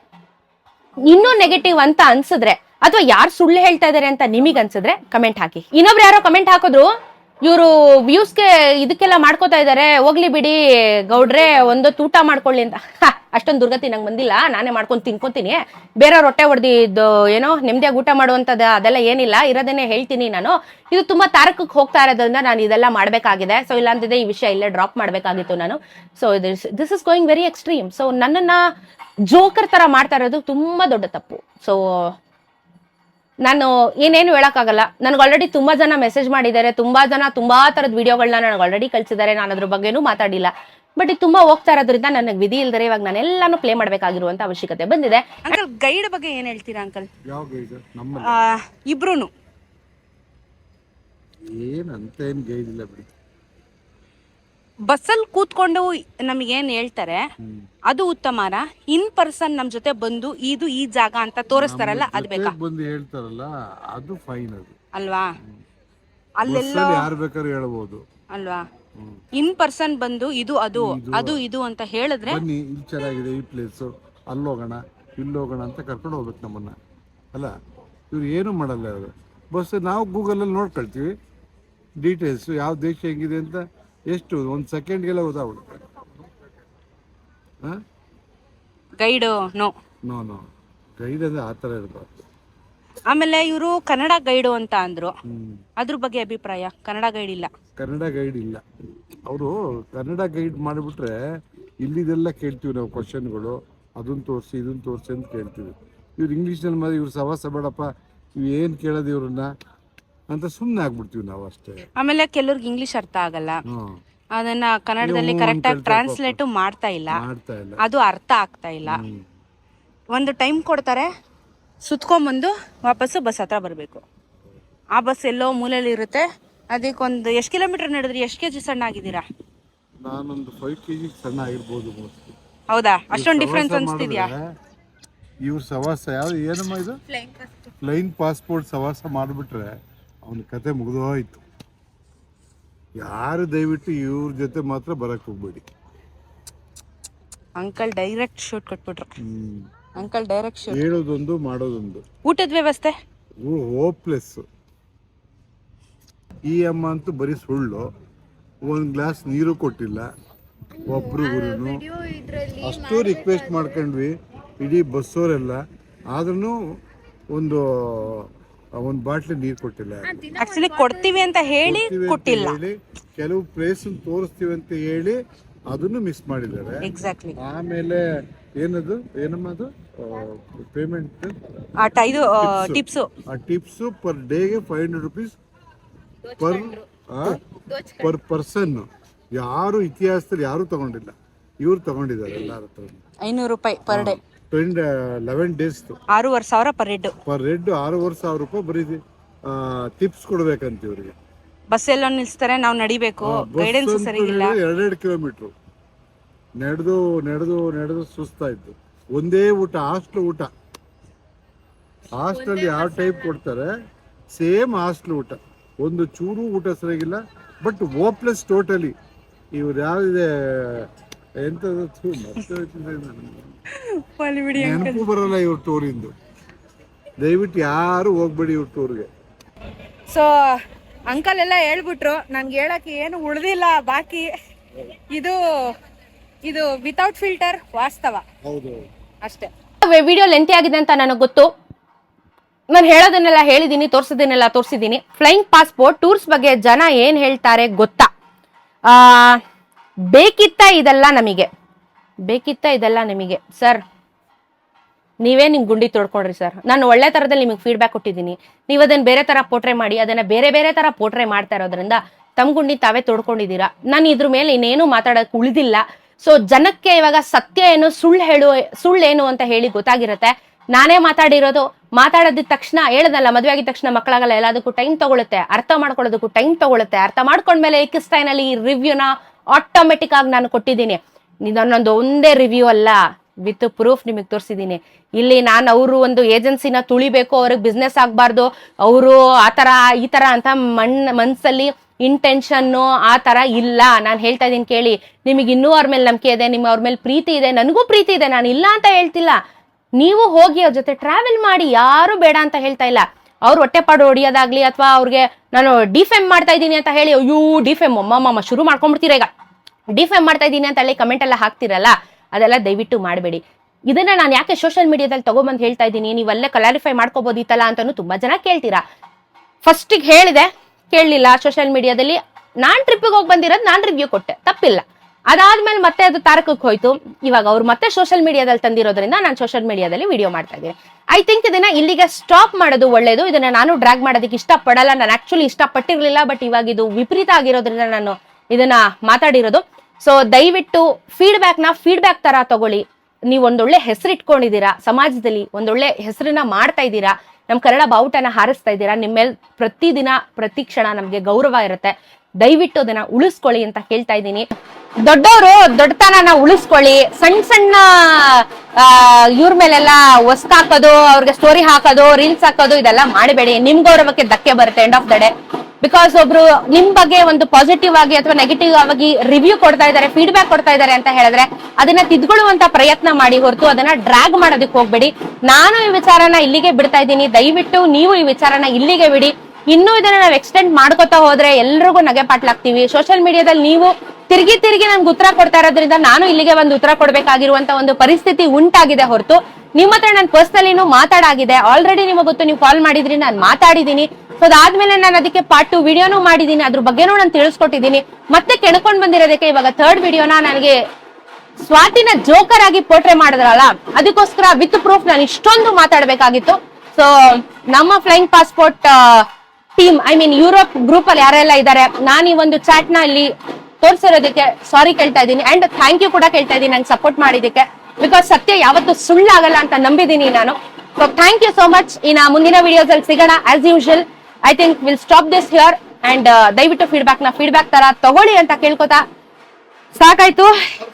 ಇನ್ನೂ ನೆಗೆಟಿವ್ ಅಂತ ಅನ್ಸಿದ್ರೆ, ಅಥವಾ ಯಾರು ಸುಳ್ಳು ಹೇಳ್ತಾ ಇದಾರೆ ಅಂತ ನಿಮಗೆ ಅನ್ಸಿದ್ರೆ ಕಮೆಂಟ್ ಹಾಕಿ. ಇನ್ನೊಬ್ರು ಯಾರೋ ಕಮೆಂಟ್ ಹಾಕಿದ್ರು? ಇವರು ವ್ಯೂಸ್ಗೆ ಇದಕ್ಕೆಲ್ಲ ಮಾಡ್ಕೋತಾ ಇದಾರೆ. ಹೋಗ್ಲಿ ಬಿಡಿ ಗೌಡ್ರೆ, ಒಂದು ತೂಟ ಮಾಡ್ಕೊಳ್ಳಿ ಅಂತ. ಅಷ್ಟೊಂದು ದುರ್ಗತಿ ನಂಗೆ ಬಂದಿಲ್ಲ. ನಾನೇ ಮಾಡ್ಕೊಂಡು ತಿನ್ಕೊತೀನಿ. ಬೇರೆಯವ್ರ ರೊಟ್ಟೆ ಹೊಡೆದಿದ್ದು ಏನೋ ನೆಮ್ಮದಿಯಾಗಿ ಊಟ ಮಾಡುವಂಥದ್ದು ಅದೆಲ್ಲ ಏನಿಲ್ಲ. ಇರೋದನ್ನೇ ಹೇಳ್ತೀನಿ ನಾನು. ಇದು ತುಂಬ ತಾರಕಕ್ಕೆ ಹೋಗ್ತಾ ಇರೋದ್ರಿಂದ ನಾನು ಇದೆಲ್ಲ ಮಾಡಬೇಕಾಗಿದೆ. ಸೊ ಇಲ್ಲಾಂದಿದೆ ಈ ವಿಷಯ ಇಲ್ಲೇ ಡ್ರಾಪ್ ಮಾಡಬೇಕಾಗಿತ್ತು ನಾನು. So this this is going very extreme so ನನ್ನನ್ನು ಜೋಕರ್ ಥರ ಮಾಡ್ತಾ ಇರೋದು ತುಂಬ ದೊಡ್ಡ ತಪ್ಪು. ಸೊ ನಾನು ಏನೇನು ಹೇಳೋಕ್ಕಾಗಲ್ಲ. ನನಗೆ ಆಲ್ರೆಡಿ ತುಂಬ ಜನ ಮೆಸೇಜ್ ಮಾಡಿದ್ದಾರೆ. ತುಂಬ ಜನ ತುಂಬಾ ತರದ ವಿಡಿಯೋಗಳನ್ನ ನನಗೆ ಆಲ್ರೆಡಿ ಕಳಿಸಿದ್ದಾರೆ. ನಾನು ಅದ್ರ ಬಗ್ಗೆನೂ ಮಾತಾಡಿಲ್ಲ. ಬಟ್ ಇದು ತುಂಬಾ ಹೋಗ್ತಾ ಇರೋದ್ರಿಂದ ನನಗೆ ವಿಧಿ ಇಲ್ದರೆ ಇವಾಗ ನಾನೆಲ್ಲಾನು ಪ್ಲೇ ಮಾಡಬೇಕಾಗಿರುವಂತ ಅವಶ್ಯಕತೆ ಬಂದಿದೆ. ಅಂಕಲ್ ಗೈಡ್ ಬಗ್ಗೆ ಏನ್ ಹೇಳ್ತೀರಾ ಅಂಕಲ್ ಯಾವ ಗೈಡ್ ನಮ್ಮ ಇಬ್ರು ಏನು ಅಂತ ಏನು ಗೈಡ್ ಇಲ್ಲ ಬಿಡಿ. ಬಸ್ಸಲ್ಲಿ ಕೂತ್ಕೊಂಡು ನಮಗೇನ್ ಹೇಳ್ತಾರೆ ಅದು ಉತ್ತಮನ. ಇನ್ ಪರ್ಸನ್ ನಮ್ ಜೊತೆ ಬಂದು ಇದು ಈ ಜಾಗ ಅಂತ ತೋರಿಸ್ತಾರಲ್ಲ ಅದ್ ಬೇಕಾ? ಬಂದು ಹೇಳ್ತಾರಲ್ಲ ಅದು ಫೈನ್ ಅದು. ಅಲ್ವಾ? ಅಲ್ಲೆಲ್ಲ ಯಾರು ಬೇಕಾದ್ರೂ ಹೇಳ್ಬೋದು. ಅಲ್ವಾ? ಇನ್ ಪರ್ಸನ್ ಬಂದು ಇದು ಅದು ಅದು ಇದು ಅಂತ ಹೇಳಿದ್ರೆ ಬನ್ನಿ ಇಲ್ಲಿ ಚೆನ್ನಾಗಿದೆ ಈ ಪ್ಲೇಸ್ ಅಲ್ಲಿ ಹೋಗೋಣ ಇಲ್ಲಿ ಹೋಗೋಣ ಅಂತ ಕರ್ಕೊಂಡು ಹೋಗ್ಬೇಕು ನಮ್ಮನ್ನ. ಅಲ್ಲ ಇವ್ರು ಏನು ಮಾಡಲ್ಲ ಅವರು ಬಸ್ ನಾವು ಗೂಗಲಲ್ಲಿ ನೋಡ್ಕೊಳ್ತೀವಿ. ಡೀಟೇಲ್ಸು ಯಾವ ದೇಶ ಹೆಂಗಿದೆ ಅಂತ ಎಷ್ಟು ಒಂದು ಸೆಕೆಂಡ್ಗೆಲ್ಲ ಓದಾಗ್ಬಿಡುತ್ತೆ guide no. No no. Guide ಅಂದ್ರೆ ಆ ಥರ ಇರಬಾರ್ದು. ಆಮೇಲೆ ಇವರು ಕನ್ನಡ ಗೈಡು ಅಂತ ಅಂದ್ರು. ಅದ್ರ ಬಗ್ಗೆ ಅಭಿಪ್ರಾಯ? ಕನ್ನಡ ಗೈಡ್ ಇಲ್ಲ. ಕನ್ನಡ ಗೈಡ್ ಇಲ್ಲ. ಅವರು ಕನ್ನಡ ಗೈಡ್ ಮಾಡಿಬಿಟ್ರೆ ಇಲ್ಲಿದೆಲ್ಲ ಕೇಳ್ತೀವಿ ನಾವು ಕ್ವಶನ್ಗಳು. ಅದನ್ನ ತೋರಿಸಿ ಇದನ್ನ ತೋರಿಸಿ ಅಂತ ಕೇಳ್ತೀವಿ. ಇವ್ರು ಇಂಗ್ಲೀಷ್ನಲ್ಲಿ ಮಾಡಿ ಇವ್ರು ಸವಾಸ ಬೇಡಪ್ಪ ಇವ್ ಏನು ಕೇಳೋದು ಇವ್ರನ್ನ ಅಂತ ಸುಮ್ಮನೆ ಆಗ್ಬಿಡ್ತೀವಿ ನಾವು ಅಷ್ಟೇ. ಆಮೇಲೆ ಕೆಲವ್ರಿಗೆ ಇಂಗ್ಲಿಷ್ ಅರ್ಥ ಆಗಲ್ಲ. ಅದನ್ನ ಕನ್ನಡದಲ್ಲಿ ಕರೆಕ್ಟಾಗಿ ಕರೆಕ್ಟ್ ಆಗಿ ಟ್ರಾನ್ಸ್ಲೇಟ್ ಮಾಡ್ತಾ ಇಲ್ಲ. ಮಾಡ್ತಾ ಇಲ್ಲ. ಅದು ಅರ್ಥ ಆಗ್ತಾ ಇಲ್ಲ. ಒಂದು ಟೈಮ್ ಕೊಡ್ತಾರೆ ಸುತ್ಕೊಂಬಂದು ವಾಪಸ್ಸು ಬಸ್ ಹತ್ರ ಬರಬೇಕು. ಆ ಬಸ್ ಎಲ್ಲೋ ಮೂಲೆಯಲ್ಲಿ ಇರುತ್ತೆ. ಅದಕ್ಕೊಂದು ಎಷ್ಟು ಕಿಲೋಮೀಟರ್ ನಡೆದ್ರಿ? ಎಷ್ಟು ಕೆ ಜಿ ಸಣ್ಣ ಆಗಿದ್ದೀರಾ? ನಾನೊಂದು ಫೈವ್ ಕೆ ಜಿ ಸಣ್ಣ ಆಗಿರ್ಬೋದು ಹೌದಾ? ಅಷ್ಟೊಂದು ಡಿಫ್ರೆನ್ಸ್ ಅನ್ಸ್ತಿದ್ಯಾ? ಇವ್ರ ಸವಾಸ ಯಾವ್ದು ಏನಮ್ಮ ಇದು? ಫ್ಲೈನ್ ಪಾಸ್ಪೋರ್ಟ್ ಸವಾಸ ಮಾಡಿಬಿಟ್ರೆ ಅವನ ಕತೆ ಮುಗಿದೋಯ್ತು. ಯಾರು ದಯವಿಟ್ಟು ಇವ್ರ ಜೊತೆ ಮಾತ್ರ ಬರಕ್ ಹೋಗ್ಬೇಡಿ. ಅಂಕಲ್ ಡೈರೆಕ್ಟ್ ಶೂಟ್ ಕೊಟ್ಬಿಟ್ರು. ಅಂಕಲ್ ಡೈರೆಕ್ಟ್ ಶೂಟ್ ಹೇಳೋದೊಂದು ಮಾಡೋದೊಂದು. ಊಟದ ವ್ಯವಸ್ಥೆ? ಹೋಪ್ಲೆಸ್ ಈ ಅಮ್ಮ ಅಂತೂ ಬರೀ ಸುಳ್ಳು. ಒಂದು ಗ್ಲಾಸ್ ನೀರು ಕೊಟ್ಟಿಲ್ಲ. ಒಬ್ರಿಗೂ ಅಷ್ಟು ರಿಕ್ವೆಸ್ಟ್ ಮಾಡ್ಕೊಂಡ್ವಿ. ಇಡೀ ಬಸ್ಸೋರೆಲ್ಲ. ಆದ್ರೂ ಒಂದು ಒಂದು ಬಾಟ್ಲಿ ನೀರು ಕೊಟ್ಟಿಲ್ಲ. ಆಕ್ಚುಲಿ ಕೊಡ್ತೀವಿ ಅಂತ ಹೇಳಿ ಕೊಟ್ಟಿಲ್ಲ. ಹೇಳಿ ಕೆಲವು ಪ್ಲೇಸ್ ತೋರಿಸ್ತೀವಿ ಅಂತ ಹೇಳಿ ಅದನ್ನು ಮಿಸ್ ಮಾಡಿದ್ದಾರೆ. ಎಕ್ಸಾಕ್ಟ್ಲಿ ಆಮೇಲೆ ಏನದು? ಏನಮ್ಮ ಅದು? ಪೇಮೆಂಟ್ ಆಟ ಇದು ಟಿಪ್ಸ್ ಆ ಟಿಪ್ಸ್ ಪರ್ ಡೇಗೆ five hundred rupees per per person ಯಾರು ಇತಿಹಾಸದಲ್ಲಿ ಯಾರು ತಗೊಂಡಿಲ್ಲ. ಇವ್ರು ತಗೊಂಡಿದ್ದಾರೆ ಎಲ್ಲರ ಹತ್ರ ಐನೂರು ರೂಪಾಯಿ per day twenty eleven days ಆರೂವರೆ ಸಾವಿರ ಪರ್ ಹೆಡ್ ಪರ್ ರೆಡ್ ಆರೂವರೆ ಸಾವಿರ ರೂಪಾಯಿ ಬರೀ ಟಿಪ್ಸ್ ಕೊಡ್ಬೇಕಂತ ಇವ್ರಿಗೆ. ಬಸ್ ಎಲ್ಲ ನಿಲ್ಸ್ತಾರೆ ನಾವು ನಡಿಬೇಕು. ಗೈಡೆನ್ಸ್ ಸರಿಗಿಲ್ಲ ಎರಡೆರಡು ಕಿಲೋಮೀಟರ್ ನಡೆದು ನಡೆದು ನಡೆದು ಸುಸ್ತಾಯ್ತು ಒಂದೇ ಊಟ ಹಾಸ್ಟ್ಲ್ ಊಟ. ಹಾಸ್ಟೆಲ್ ಯಾವ ಟೈಪ್ ಕೊಡ್ತಾರೆ ಸೇಮ್ ಹಾಸ್ಟ್ಲ್ ಊಟ. ಒಂದು ಚೂರು ಊಟ ಸರಿಯಾಗಿಲ್ಲ ಬಟ್ ಓಪ್ಲೆಸ್ ಟೋಟಲಿ ಇವ್ರು ಯಾವ್ದಿದೆ ನೆನಪು ಬರಲ್ಲ ಇವ್ರ ಟೂರಿಂದು ದಯವಿಟ್ಟು ಯಾರು ಹೋಗ್ಬೇಡಿ ಇವ್ರ ಟೂರ್ಗೆ ಸೊ ಅಂಕಲ್ ಎಲ್ಲ ಹೇಳ್ಬಿಟ್ರು ನನ್ಗೆ ಹೇಳಕ್ಕೆ ಏನು ಉಳ್ದಿಲ್ಲ ಬಾಕಿ ಇದು ಇದು ವಿತೌಟ್ ಫಿಲ್ಟರ್ ವಾಸ್ತವ. ಅಷ್ಟೇ. ವಿಡಿಯೋ ಲೆಂತಿ ಆಗಿದೆ ಅಂತ ನನಗೆ ಗೊತ್ತು. ನಾನು ಹೇಳೋದನ್ನೆಲ್ಲ ಹೇಳಿದ್ದೀನಿ ತೋರಿಸೋದನ್ನೆಲ್ಲ ತೋರಿಸಿದ್ದೀನಿ ಫ್ಲೈಯಿಂಗ್ ಪಾಸ್ಪೋರ್ಟ್ ಟೂರ್ಸ್ ಬಗ್ಗೆ ಜನ ಏನು ಹೇಳ್ತಾರೆ ಗೊತ್ತಾ? ಬೇಕಿತ್ತ ಇದೆಲ್ಲ ನಮಗೆ. ಬೇಕಿತ್ತ ಇದೆಲ್ಲ ನಿಮಗೆ. ಸರ್, ನೀವೇ ನಿಮ್ಗೆ ಗುಂಡಿ ತೋಡ್ಕೊಂಡ್ರಿ ಸರ್. ನಾನು ಒಳ್ಳೆ ತರದಲ್ಲಿ ನಿಮಗೆ ಫೀಡ್ಬ್ಯಾಕ್ ಕೊಟ್ಟಿದ್ದೀನಿ. ನೀವು ಅದನ್ನ ಬೇರೆ ತರ ಪೋಟ್ರೆ ಮಾಡಿ, ಅದನ್ನ ಬೇರೆ ಬೇರೆ ತರ ಪೋಟ್ರೆ ಮಾಡ್ತಾ ಇರೋದ್ರಿಂದ ತಮ್ಮ ಗುಂಡಿ ತಾವೇ ತೋಡ್ಕೊಂಡಿದ್ದೀರಾ? ನಾನು ಇದ್ರ ಮೇಲೆ ಇನ್ನೇನು ಮಾತಾಡೋಕ್ಕೆ ಉಳಿದಿಲ್ಲ. ಸೊ ಜನಕ್ಕೆ ಇವಾಗ ಸತ್ಯ ಏನು, ಸುಳ್ಳು ಹೇಳು, ಸುಳ್ಳು ಏನು ಅಂತ ಹೇಳಿ ಗೊತ್ತಾಗಿರುತ್ತೆ. ನಾನೇ ಮಾತಾಡಿರೋದು ಮಾತಾಡೋದ ತಕ್ಷಣ, ಹೇಳದಲ್ಲ, ಮದುವೆ ಆಗಿದ ತಕ್ಷಣ ಮಕ್ಕಳಾಗಲ್ಲ, ಎಲ್ಲದಕ್ಕೂ ಟೈಮ್ ತಗೊಳುತ್ತೆ. ಅರ್ಥ ಮಾಡ್ಕೊಳ್ಳೋದಕ್ಕೂ ಟೈಮ್ ತಗೊಳುತ್ತೆ. ಅರ್ಥ ಮಾಡ್ಕೊಂಡ್ಮೇಲೆ ಏಕಿಸ್ಟೈನಲ್ಲಿ ಈ ರಿವ್ಯೂನ ಆಟೋಮೆಟಿಕ್ ಆಗಿ ನಾನು ಕೊಟ್ಟಿದ್ದೀನಿ. ನನ್ನೊಂದು ಒಂದೇ ರಿವ್ಯೂ ಅಲ್ಲ ವಿತ್ ಪ್ರೂಫ್ ನಿಮಗೆ ತೋರಿಸಿದ್ದೀನಿ. ಇಲ್ಲಿ ನಾನು ಅವರು ಒಂದು ಏಜೆನ್ಸಿನ ತುಳಿಬೇಕು, ಅವ್ರಿಗೆ ಬಿಸ್ನೆಸ್ ಆಗಬಾರ್ದು, ಅವರು ಆ ಥರ ಈ ಥರ ಅಂತ ಮಣ್ ಮನಸ್ಸಲ್ಲಿ ಇಂಟೆನ್ಷನ್ನು ಆ ಥರ ಇಲ್ಲ. ನಾನು ಹೇಳ್ತಾ ಇದ್ದೀನಿ ಕೇಳಿ, ನಿಮಗೆ ಇನ್ನೂ ಅವ್ರ ಮೇಲೆ ನಂಬಿಕೆ ಇದೆ, ನಿಮ್ಮ ಅವ್ರ ಮೇಲೆ ಪ್ರೀತಿ ಇದೆ, ನನಗೂ ಪ್ರೀತಿ ಇದೆ, ನಾನು ಇಲ್ಲ ಅಂತ ಹೇಳ್ತಿಲ್ಲ. ನೀವು ಹೋಗಿ ಅವ್ರ ಜೊತೆ ಟ್ರಾವೆಲ್ ಮಾಡಿ, ಯಾರು ಬೇಡ ಅಂತ ಹೇಳ್ತಾ ಇಲ್ಲ. ಅವ್ರು ಹೊಟ್ಟೆಪಾಡು ಹೊಡಿಯೋದಾಗ್ಲಿ ಅಥವಾ ಅವ್ರಿಗೆ ನಾನು ಡಿಫೆಮ್ ಮಾಡ್ತಾ ಇದ್ದೀನಿ ಅಂತ ಹೇಳಿ, ಅಯ್ಯೋ ಡಿಫೆಮ್ ಅಮ್ಮ ಶುರು ಮಾಡ್ಕೊಂಡ್ಬಿಡ್ತೀರ ಈಗ? ಡಿಫೆಮ್ ಮಾಡ್ತಾ ಇದ್ದೀನಿ ಅಂತ ಹೇಳಿ ಕಮೆಂಟ್ ಎಲ್ಲ ಹಾಕ್ತಿರಲ್ಲ, ಅದೆಲ್ಲ ದಯವಿಟ್ಟು ಮಾಡಬೇಡಿ. ಇದನ್ನ ನಾನು ಯಾಕೆ ಸೋಷಿಯಲ್ ಮೀಡಿಯಾದಲ್ಲಿ ತಗೊಂಬಂದು ಹೇಳ್ತಾ ಇದ್ದೀನಿ? ನೀವಲ್ಲೇ ಕ್ಲಾರಿಫೈ ಮಾಡ್ಕೋಬೋದಿತ್ತಲ್ಲ ಅಂತಾನು ತುಂಬಾ ಜನ ಕೇಳ್ತೀರಾ. ಫಸ್ಟಿಗೆ ಹೇಳಿದೆ, ಕೇಳಲಿಲ್ಲ ಸೋಷಿಯಲ್ ಮೀಡಿಯಾದಲ್ಲಿ ನಾನು ಟ್ರಿಪ್ಪಿಗೆ ಹೋಗಿ ಬಂದಿರೋದು ನಾನು ರಿವ್ಯೂ ಕೊಟ್ಟೆ, ತಪ್ಪಿಲ್ಲ. ಅದಾದ್ಮೇಲೆ ಮತ್ತೆ ಅದು ತಾರಕಕ್ಕೆ ಹೋಯ್ತು. ಇವಾಗ ಅವ್ರು ಮತ್ತೆ ಸೋಷಿಯಲ್ ಮೀಡಿಯಾದಲ್ಲಿ ತಂದಿರೋದ್ರಿಂದ ನಾನು ಸೋಷಿಯಲ್ ಮೀಡಿಯಾದಲ್ಲಿ ವಿಡಿಯೋ ಮಾಡ್ತಾ ಇದ್ದೀನಿ. ಐ ಥಿಂಕ್ ಇದನ್ನ ಇಲ್ಲಿಗೆ ಸ್ಟಾಪ್ ಮಾಡೋದು ಒಳ್ಳೇದು. ಇದನ್ನ ನಾನು ಡ್ರ್ಯಾಗ್ ಮಾಡೋದಕ್ಕೆ ಇಷ್ಟಪಡಲ್ಲ. ನಾನು ಆಕ್ಚುಲಿ ಇಷ್ಟಪಟ್ಟಿರ್ಲಿಲ್ಲ ಬಟ್ ಇವಾಗ ಇದು ವಿಪರೀತ ಆಗಿರೋದ್ರಿಂದ ನಾನು ಇದನ್ನ ಮಾತಾಡಿರೋದು. ಸೊ ದಯವಿಟ್ಟು ಫೀಡ್ಬ್ಯಾಕ್ನ ಫೀಡ್ಬ್ಯಾಕ್ ತರ ತಗೊಳ್ಳಿ. ನೀವು ಒಂದೊಳ್ಳೆ ಹೆಸರು ಇಟ್ಕೊಂಡಿದ್ದೀರಾ? ಸಮಾಜದಲ್ಲಿ ಒಂದೊಳ್ಳೆ ಹೆಸರನ್ನ ಮಾಡ್ತಾ ಇದ್ದೀರಾ? ನಮ್ಮ ಕನ್ನಡ ಬಾವುಟನ ಹಾರಿಸ್ತಾ ಇದ್ದೀರಾ? ನಿಮ್ಮ ಮೇಲೆ ಪ್ರತಿದಿನ, ಪ್ರತಿ ಕ್ಷಣ ನಮಗೆ ಗೌರವ ಇರುತ್ತೆ. ದಯವಿಟ್ಟು ಅದನ್ನ ಉಳಿಸ್ಕೊಳ್ಳಿ ಅಂತ ಹೇಳ್ತಾ ಇದ್ದೀನಿ. ದೊಡ್ಡವರು ದೊಡ್ಡತನನ ಉಳಿಸ್ಕೊಳ್ಳಿ. ಸಣ್ಣ ಸಣ್ಣ ಇವ್ರ ಮೇಲೆಲ್ಲ ಹಾಕೋದು, ಅವ್ರಿಗೆ ಸ್ಟೋರಿ ಹಾಕೋದು ರೀಲ್ಸ್ ಹಾಕೋದು ಇದೆಲ್ಲ ಮಾಡಬೇಡಿ. ನಿಮ್ ಗೌರವಕ್ಕೆ ಧಕ್ಕೆ ಬರುತ್ತೆ end of the day because ಒಬ್ರು ನಿಮ್ ಬಗ್ಗೆ ಒಂದು ಪಾಸಿಟಿವ್ ಆಗಿ ಅಥವಾ ನೆಗೆಟಿವ್ ಆಗಿ ರಿವ್ಯೂ ಕೊಡ್ತಾ ಇದ್ದಾರೆ ಫೀಡ್ಬ್ಯಾಕ್ ಕೊಡ್ತಾ ಇದ್ದಾರೆ ಅಂತ ಹೇಳಿದ್ರೆ ಅದನ್ನ ತಿದ್ಕೊಳ್ಳುವಂತ ಪ್ರಯತ್ನ ಮಾಡಿ ಹೊರತು ಅದನ್ನ ಡ್ರ್ಯಾಗ್ ಮಾಡೋದಕ್ಕೆ ಹೋಗ್ಬೇಡಿ. ನಾನು ಈ ವಿಚಾರನ ಇಲ್ಲಿಗೆ ಬಿಡ್ತಾ ಇದ್ದೀನಿ. ದಯವಿಟ್ಟು ನೀವು ಈ ವಿಚಾರನ ಇಲ್ಲಿಗೆ ಬಿಡಿ. ಇನ್ನೂ ಇದನ್ನ ನಾವು ಎಕ್ಸ್ಟೆಂಡ್ ಮಾಡ್ಕೋತಾ ಹೋದ್ರೆ ಎಲ್ರಿಗೂ ನಗೆ ಪಾಟ್ಲಾಗ್ತೀವಿ. ಸೋಷಿಯಲ್ ಮೀಡಿಯಾದಲ್ಲಿ ನೀವು ತಿರುಗಿ ತಿರುಗಿ ನಮ್ಗೆ ಉತ್ತರ ಕೊಡ್ತಾ ಇರೋದ್ರಿಂದ ನಾನು ಇಲ್ಲಿಗೆ ಒಂದು ಉತ್ತರ ಕೊಡ್ಬೇಕಾಗಿರುವಂತ ಒಂದು ಪರಿಸ್ಥಿತಿ ಉಂಟಾಗಿದೆ ಹೊರತು. ನಿಮ್ಮ ಹತ್ರ ನಾನು ಏನು ಮಾತಾಡಾಗಿದೆ. ಆಲ್ರೆಡಿ ನಿಮಗೆ ಗೊತ್ತು, ನೀವು ಕಾಲ್ ಮಾಡಿದ್ರಿ, ನಾನು ಮಾತಾಡಿದ್ದೀನಿ ಸೊ ಅದಾದ್ಮೇಲೆ ನಾನು ಅದಕ್ಕೆ ಪಾರ್ಟ್ ಟು ವಿಡಿಯೋನು ಮಾಡಿದ್ದೀನಿ ಅದ್ರ ಬಗ್ಗೆನೂ ನಾನು ತಿಳಿಸ್ಕೊಟ್ಟಿದ್ದೀನಿ ಮತ್ತೆ ಕೆಣ್ಕೊಂಡ್ ಬಂದಿರೋದಕ್ಕೆ ಇವಾಗ ಥರ್ಡ್ ವಿಡಿಯೋನ ನನಗೆ ಸ್ವಾತಿನ ಜೋಕರ್ ಆಗಿ ಪೋಟ್ರೆ ಮಾಡಿದ್ರಲ್ಲ, ಅದಕ್ಕೋಸ್ಕರ ವಿತ್ ಪ್ರೂಫ್ ನಾನು ಇಷ್ಟೊಂದು ಮಾತಾಡಬೇಕಾಗಿತ್ತು. ಸೊ ನಮ್ಮ flying passport team I mean Europe group ಅಲ್ಲಿ ಯಾರೆಲ್ಲ ಇದ್ದಾರೆ, ನಾನು ಈ ಒಂದು ಚಾಟ್ನ ಇಲ್ಲಿ ತೋರಿಸಿರೋದಕ್ಕೆ ಸಾರಿ ಕೇಳ್ತಾ ಇದ್ದೀನಿ. ಅಂಡ್ ಥ್ಯಾಂಕ್ ಯು ಕೂಡ ಕೇಳ್ತಾ ಇದ್ದೀನಿ ನಂಗೆ ಸಪೋರ್ಟ್ ಮಾಡಿದ್ದಕ್ಕೆ. ಬಿಕಾಸ್ ಸತ್ಯ ಯಾವತ್ತು ಸುಳ್ಳಾಗಲ್ಲ ಅಂತ ನಂಬಿದ್ದೀನಿ ನಾನು. So thank you so much ಇನ್ನ ಮುಂದಿನ ವಿಡಿಯೋಸ್ ಅಲ್ಲಿ ಸಿಗೋಣ. As usual I think will stop this here and ದಯವಿಟ್ಟು ಫೀಡ್ಬ್ಯಾಕ್ನ ಫೀಡ್ಬ್ಯಾಕ್ ತರ ತಗೊಳ್ಳಿ ಅಂತ ಕೇಳ್ಕೊತಾ. ಸಾಕಾಯ್ತು.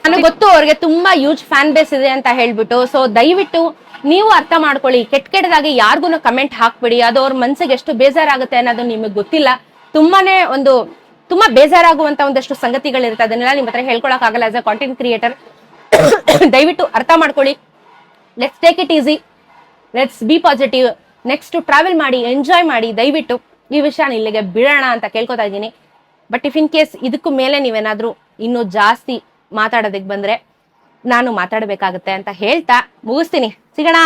ನನಗೆ ಗೊತ್ತು ಅವ್ರಿಗೆ ತುಂಬಾ ಯೂಜ್ ಫ್ಯಾನ್ ಬೇಸ್ ಇದೆ ಅಂತ ಹೇಳ್ಬಿಟ್ಟು. ಸೊ ದಯವಿಟ್ಟು ನೀವು ಅರ್ಥ ಮಾಡ್ಕೊಳ್ಳಿ. ಕೆಟ್ಟ ಕೆಟ್ಟದಾಗಿ ಯಾರಿಗೂ ಕಮೆಂಟ್ ಹಾಕ್ಬಿಡಿ. ಅದು ಅವ್ರ ಮನ್ಸಿಗೆ ಎಷ್ಟು ಬೇಜಾರಾಗುತ್ತೆ ಅನ್ನೋದು ನಿಮಗೆ ಗೊತ್ತಿಲ್ಲ. ತುಂಬಾನೇ ಒಂದು, ತುಂಬಾ ಬೇಜಾರಾಗುವಂತ ಒಂದಷ್ಟು ಸಂಗತಿಗಳಿರುತ್ತೆ. ಅದನ್ನೆಲ್ಲ ನಿಮ್ ಹತ್ರ ಹೇಳ್ಕೊಳಕ್ ಆಗಲ್ಲ ಆಸ್ ಅ ಕಾಂಟೆಂಟ್ ಕ್ರಿಯೇಟರ್ ದಯವಿಟ್ಟು ಅರ್ಥ ಮಾಡ್ಕೊಳ್ಳಿ. Let's take it easy let's be positive next travel ಮಾಡಿ ಎಂಜಾಯ್ ಮಾಡಿ, ದಯವಿಟ್ಟು ಈ ವಿಷಯ ಇಲ್ಲಿಗೆ ಬಿಡೋಣ ಅಂತ ಕೇಳ್ಕೊತಾ ಇದ್ದೀನಿ. ಬಟ್ ಇಫ್ ಇನ್ ಕೇಸ್ ಇದಕ್ಕೂ ಮೇಲೆ ನೀವೇನಾದ್ರೂ ಇನ್ನೂ ಜಾಸ್ತಿ ಮಾತಾಡೋದಕ್ಕೆ ಬಂದ್ರೆ ನಾನು ಮಾತಾಡಬೇಕಾಗತ್ತೆ ಅಂತ ಹೇಳ್ತಾ ಮುಗಿಸ್ತೀನಿ. ಸಿಗೋಣ